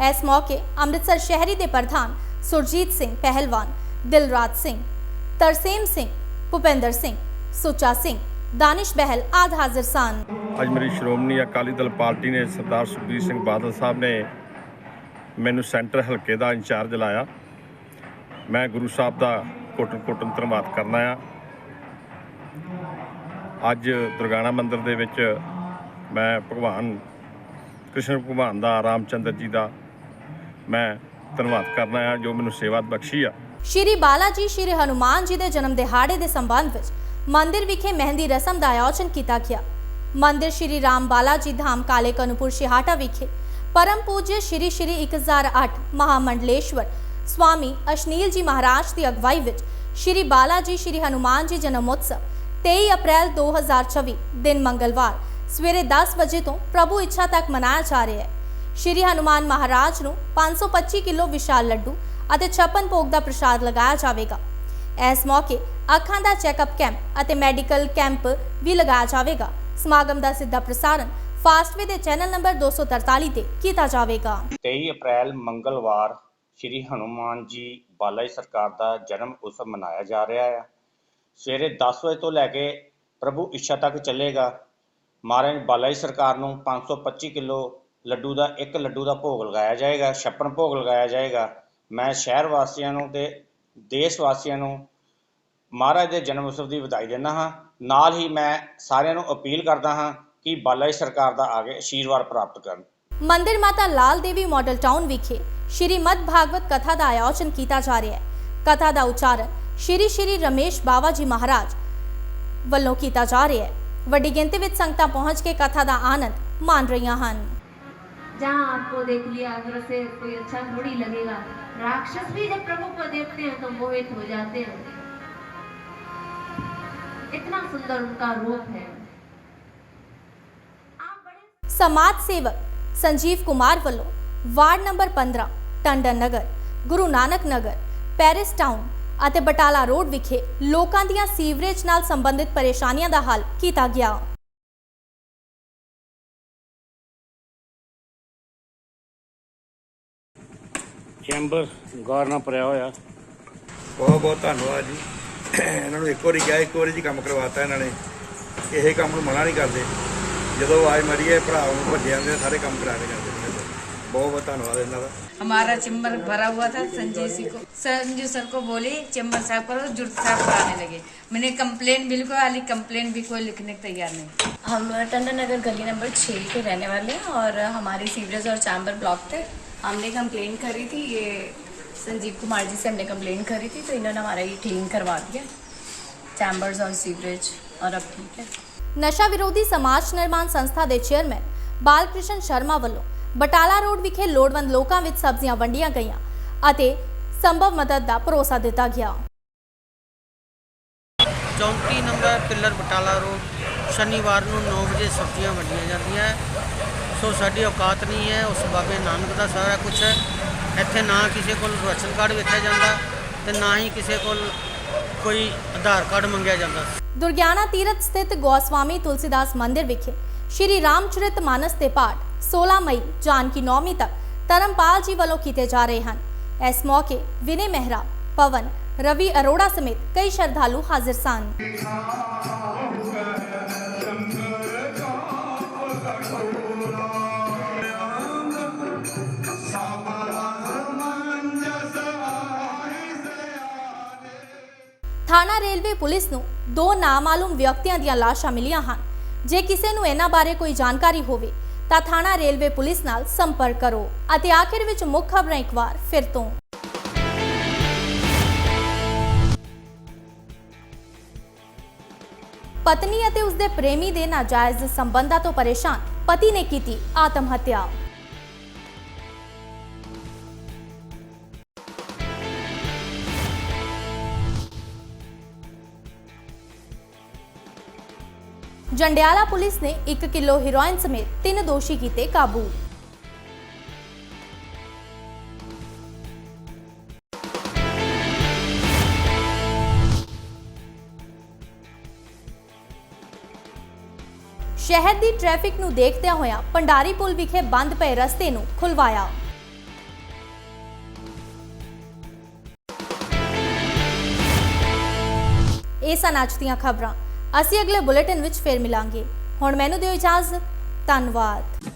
ਇਸ ਮੌਕੇ ਅੰਮ੍ਰਿਤਸਰ ਸ਼ਹਿਰੀ ਦੇ ਪ੍ਰਧਾਨ ਸੁਰਜੀਤ ਸਿੰਘ ਪਹਿਲਵਾਨ, ਦਿਲਰਾਜ ਸਿੰਘ, ਤਰਸੇਮ ਸਿੰਘ, ਭੁਪਿੰਦਰ ਸਿੰਘ, ਸੁੱਚਾ ਸਿੰਘ, ਦਾਨਿਸ਼ ਬਹਿਲ ਆਦਿ ਹਾਜ਼ਰ ਸਨ। ਅੱਜ ਮੇਰੀ ਸ਼੍ਰੋਮਣੀ ਅਕਾਲੀ ਦਲ ਪਾਰਟੀ ਨੇ ਸਰਦਾਰ ਸੁਖਬੀਰ ਸਿੰਘ ਬਾਦਲ ਸਾਹਿਬ ਨੇ ਮੈਨੂੰ ਸੈਂਟਰ ਹਲਕੇ ਦਾ ਇੰਚਾਰਜ ਲਾਇਆ। ਮੈਂ ਗੁਰੂ ਸਾਹਿਬ ਦਾ ਕੋਟਨ ਕੋਟਨ ਧੰਨਵਾਦ ਕਰਨਾ ਆ। ਅੱਜ ਦੁਰਗਾਣਾ ਮੰਦਿਰ ਦੇ ਵਿੱਚ ਮੈਂ ਭਗਵਾਨ, ਕ੍ਰਿਸ਼ਨ ਭਗਵਾਨ ਦਾ ਰਾਮਚੰਦਰ ਜੀ ਦਾ ਮੈਂ ਧੰਨਵਾਦ ਕਰਨਾ ਆ ਜੋ ਮੈਨੂੰ ਸੇਵਾ ਬਖਸ਼ੀ ਆ। ਸ਼੍ਰੀ ਬਾਲਾ ਜੀ ਸ਼੍ਰੀ ਹਨੂਮਾਨ ਜੀ ਦੇ ਜਨਮ ਦਿਹਾੜੇ ਦੇ ਸੰਬੰਧ ਵਿੱਚ ਮੰਦਿਰ ਵਿਖੇ ਮਹਿੰਦੀ ਰਸਮ ਦਾ ਆਯੋਜਨ ਕੀਤਾ ਗਿਆ। ਮੰਦਿਰ ਸ਼੍ਰੀ ਰਾਮ ਬਾਲਾ ਜੀ ਧਾਮ ਕਾਲੇ ਕਨੂਪੁਰ ਸ਼ਿਹਾਟਾ ਵਿਖੇ ਪਰਮ ਪੂਜਯ ਸ਼੍ਰੀ ਸ਼੍ਰੀ 1008 ਮਹਾਮੰਡਲੇਸ਼ਵਰ ਸਵਾਮੀ ਅਸ਼ਨੀਲ ਜੀ ਮਹਾਰਾਜ ਦੀ ਅਗਵਾਈ ਵਿੱਚ ਸ਼੍ਰੀ ਬਾਲਾ ਜੀ ਸ਼੍ਰੀ ਹਨੂਮਾਨ ਜੀ ਜਨਮ ਉਤਸਵ 23 ਅਪ੍ਰੈਲ 2024 ਦਿਨ ਮੰਗਲਵਾਰ, ਸਵੇਰੇ 10 ਵਜੇ ਤੋਂ ਪ੍ਰਭੂ ਇੱਛਾ ਤੱਕ ਮਨਾਇਆ ਜਾ ਰਿਹਾ ਹੈ। ਸ਼੍ਰੀ ਹਨੂਮਾਨ ਮਹਾਰਾਜ ਨੂੰ 525 ਕਿਲੋ ਵਿਸ਼ਾਲ ਲੱਡੂ ਅਤੇ 56 ਭੋਗ ਦਾ ਪ੍ਰਸ਼ਾਦ ਲਗਾਇਆ ਜਾਵੇਗਾ। ਇਸ ਮੌਕੇ ਅੱਖਾਂ ਦਾ ਚੈੱਕਅਪ ਕੈਂਪ ਅਤੇ ਮੈਡੀਕਲ ਕੈਂਪ ਵੀ ਲਗਾਇਆ ਜਾਵੇਗਾ। ਸਮਾਗਮ ਦਾ ਸਿੱਧਾ ਪ੍ਰਸਾਰਣ ਫਾਸਟਵੇ ਦੇ ਚੈਨਲ ਨੰਬਰ 243 ਤੇ ਕੀਤਾ ਜਾਵੇਗਾ। 23 ਅਪ੍ਰੈਲ, ਮੰਗਲਵਾਰ, ਸ਼੍ਰੀ ਹਨੂਮਾਨ ਜੀ ਬਾਲਾ ਸਰਕਾਰ ਦਾ ਜਨਮ ਉਤਸਵ ਮਨਾਇਆ ਜਾ ਰਿਹਾ ਹੈ। ਸਵੇਰੇ 10 ਵਜੇ ਤੋਂ ਲੈ ਕੇ ਪ੍ਰਭੂ ਇੱਛਾ ਤੱਕ ਚੱਲੇਗਾ। ਮਹਾਰਾਜ ਬਾਲਾ ਜੀ ਸਰਕਾਰ ਨੂੰ 525 ਕਿਲੋ ਲੱਡੂ ਦਾ, ਇੱਕ ਲੱਡੂ ਦਾ ਭੋਗ ਲਗਾਇਆ ਜਾਏਗਾ ਛੱਪਨ ਭੋਗ ਲਗਾਇਆ ਜਾਏਗਾ। ਮੈਂ ਸ਼ਹਿਰ ਵਾਸੀਆਂ ਨੂੰ ਤੇ ਦੇਸ਼ ਵਾਸੀਆਂ ਨੂੰ ਮਹਾਰਾਜ ਦੇ ਜਨਮ ਉਤਸਵ ਦੀ ਵਧਾਈ ਦਿੰਦਾ ਹਾਂ। ਨਾਲ ਹੀ ਮੈਂ ਸਾਰਿਆਂ ਨੂੰ ਅਪੀਲ ਕਰਦਾ ਹਾਂ ਕਿ ਬਾਲਾ ਸਰਕਾਰ ਦਾ ਆਗੇ ਆਸ਼ੀਰਵਾਦ ਪ੍ਰਾਪਤ ਕਰਨ। ਮੰਦਿਰ ਮਾਤਾ ਲਾਲ ਦੇਵੀ ਮਾਡਲ ਟਾਊਨ ਵਿਖੇ ਸ਼੍ਰੀ ਮਦ ਭਾਗਵਤ ਕਥਾ ਦਾ ਆਯੋਜਨ ਕੀਤਾ ਜਾ ਰਿਹਾ ਹੈ। ਕਥਾ ਦਾ ਉਚਾਰਨ ਸ਼੍ਰੀ ਸ਼੍ਰੀ ਰਮੇਸ਼ ਬਾਵਾ ਜੀ ਮਹਾਰਾਜ ਵੱਲੋਂ ਕੀਤਾ ਜਾ ਰਿਹਾ ਹੈ। ਵੱਡੀ ਗਿਣਤੀ ਵਿੱਚ ਸੰਗਤਾਂ ਪਹੁੰਚ ਕੇ ਕਥਾ ਦਾ ਆਨੰਦ ਮਾਣ ਰਹੀਆਂ ਹਨ। जहाँ आपको देख लिया अगर से कोई अच्छा थोड़ी लगेगा राक्षस भी जब प्रभु को देखते हैं तो मोहित हो जाते हैं इतना सुंदर उनका रूप है ਸਮਾਜ ਸੇਵਕ ਸੰਜੀਵ ਕੁਮਾਰ ਵੱਲੋਂ ward number 15 Tandon Nagar Guru Nanak Nagar Paris town ਅਤੇ ਬਟਾਲਾ ਰੋਡ ਵਿਖੇ ਲੋਕਾਂ ਦੀਆਂ ਸੀਵਰੇਜ ਨਾਲ ਸੰਬੰਧਿਤ ਪਰੇਸ਼ਾਨੀਆਂ ਦਾ ਹੱਲ ਕੀਤਾ ਗਿਆ ਚੈਂਬਰ ਗੌਰ ਨਾਲ ਭਰਿਆ ਹੋਇਆ ਬਹੁਤ ਬਹੁਤ ਧੰਨਵਾਦ ਜੀ ਇਹਨਾਂ ਨੂੰ ਇੱਕ ਵਾਰੀ ਕਿਹਾ ਇੱਕ ਵਾਰੀ ਜੀ ਕੰਮ ਕਰਵਾਤਾ ਇਹਨਾਂ ਨੇ ਇਹ ਕੰਮ ਨੂੰ ਮਨਾ ਨਹੀਂ ਕਰਦੇ ਜਦੋਂ ਆਵਾਜ਼ ਮਾਰੀ ਹੈ ਭਰਾ ਨੂੰ ਵੱਡੇ ਆਉਂਦੇ ਨੇ, ਸਾਰੇ ਕੰਮ ਕਰਾ ਕੇ ਜਾਂਦੇ ਨੇ ਬਹੁਤ ਬਹੁਤ ਧੰਨਵਾਦ ਇਹਨਾਂ ਦਾ हमारा चैम्बर भरा हुआ था संजय जी को संजू सर को बोले चैम्बर साफ करो जुर्त साफ कराने लगे मैंने कंप्लेन बिल्कुल वाली कंप्लेन भी कोई लिखने को तैयार नहीं हम टंडन नगर गली नंबर छः के रहने वाले हैं और हमारे सीवरेज और चैम्बर ब्लॉक थे हमने कंप्लेन करी थी ये संजीव कुमार जी से हमने कंप्लेन करी थी तो इन्होंने हमारा ये क्लीन करवा दिया चैम्बर्स और सीवरेज और अब ठीक है ਨਸ਼ਾ ਵਿਰੋਧੀ ਸਮਾਜ ਨਿਰਮਾਣ ਸੰਸਥਾ ਦੇ ਚੇਅਰਮੈਨ ਬਾਲਕ੍ਰਿਸ਼ਨ ਸ਼ਰਮਾ ਵੱਲੋਂ ਬਟਾਲਾ ਰੋਡ ਵਿਖੇ ਲੋੜਵੰਦ ਲੋਕਾਂ ਵਿੱਚ ਸਬਜ਼ੀਆਂ ਵੰਡੀਆਂ ਗਈਆਂ ਅਤੇ ਸੰਭਵ ਮਦਦ ਦਾ ਭਰੋਸਾ ਦਿੱਤਾ ਗਿਆ 34 ਨੰਬਰ ਪਿੱਲਰ ਬਟਾਲਾ ਰੋਡ ਸ਼ਨੀਵਾਰ ਨੂੰ 9 ਵਜੇ ਸਬਜ਼ੀਆਂ ਵੰਡੀਆਂ ਜਾਂਦੀਆਂ ਹੈ। ਸੋ ਸਾਡੀ ਔਕਾਤ ਨਹੀਂ ਹੈ, ਉਸ ਬਾਬੇ ਨਾਨਕ ਦਾ ਸਾਰਾ ਕੁਝ ਹੈ। ਇੱਥੇ ਨਾ ਕਿਸੇ ਕੋਲ ਰਾਸ਼ਨ ਕਾਰਡ ਵੇਖਿਆ ਜਾਂਦਾ ਤੇ ਨਾ ਹੀ ਕਿਸੇ ਕੋਲ ਕੋਈ ਆਧਾਰ ਕਾਰਡ ਮੰਗਿਆ ਜਾਂਦਾ। ਦੁਰਗਿਆਨਾ ਤੀਰਥ ਸਥਿਤ ਗੋਸਵਾਮੀ ਤੁਲਸੀਦਾਸ ਮੰਦਿਰ ਵਿਖੇ ਸ਼੍ਰੀ ਰਾਮਚਰਿਤ ਮਾਨਸ ਦੇ ਪਾਠ 16 ਮਈ, ਜਾਨਕੀ ਨੌਮੀ ਤੱਕ ਧਰਮਪਾਲ ਜੀ ਵੱਲੋਂ ਕੀਤੇ ਜਾ ਰਹੇ ਹਨ। ਇਸ ਮੌਕੇ ਵਿਨੇ ਮਹਿਰਾ, ਪਵਨ, ਰਵੀ ਅਰੋੜਾ ਸਮੇਤ ਕਈ ਸ਼ਰਧਾਲੂ ਹਾਜ਼ਰ ਸਨ। ਥਾਣਾ ਰੇਲਵੇ ਪੁਲਿਸ ਨੂੰ ਦੋ ਨਾਮਾਲੂਮ ਵਿਅਕਤੀਆਂ ਦੀਆਂ ਲਾਸ਼ਾਂ ਮਿਲੀਆਂ ਹਨ। ਜੇ ਕਿਸੇ ਨੂੰ ਇਹਨਾਂ ਬਾਰੇ ਕੋਈ ਜਾਣਕਾਰੀ ਹੋਵੇ, ਤਾਂ ਥਾਣਾ ਰੇਲਵੇ ਪੁਲਿਸ ਨਾਲ ਸੰਪਰਕ ਕਰੋ ਅਤੇ ਆਖਿਰ ਵਿੱਚ ਮੁੱਖ ਖਬਰਾਂ ਇੱਕ ਵਾਰ ਫਿਰ ਤੋਂ। ਪਤਨੀ ਅਤੇ ਉਸਦੇ ਪ੍ਰੇਮੀ ਦੇ ਨਾਜਾਇਜ਼ ਸੰਬੰਧਾਂ ਤੋਂ ਪਰੇਸ਼ਾਨ ਪਤੀ ਨੇ ਕੀਤੀ ਆਤਮ ਹੱਤਿਆ। ਜੰਡਿਆਲਾ ਪੁਲਿਸ ਨੇ 1 ਕਿਲੋ ਹੀਰੋਇਨ ਸਮੇਤ ਤਿੰਨ ਦੋਸ਼ੀ ਕੀਤੇ ਕਾਬੂ। ਸ਼ਹਿਰ ਦੀ ਟ੍ਰੈਫਿਕ ਨੂੰ ਦੇਖਦਿਆਂ ਹੋਇਆ ਪੰਡਾਰੀ ਪੁਲ ਵਿਖੇ ਬੰਦ ਪਏ ਰਸਤੇ ਨੂੰ ਖੁਲਵਾਇਆ। ਇਹ ਸਨ ਅੱਜ ਦੀਆਂ ਖਬਰਾਂ। ਅਸੀਂ ਅਗਲੇ ਬੁਲੇਟਿਨ ਵਿੱਚ ਫੇਰ ਮਿਲਾਂਗੇ। ਹੁਣ ਮੈਨੂੰ ਦਿਓ ਇਜਾਜ਼ਤ। ਧੰਨਵਾਦ।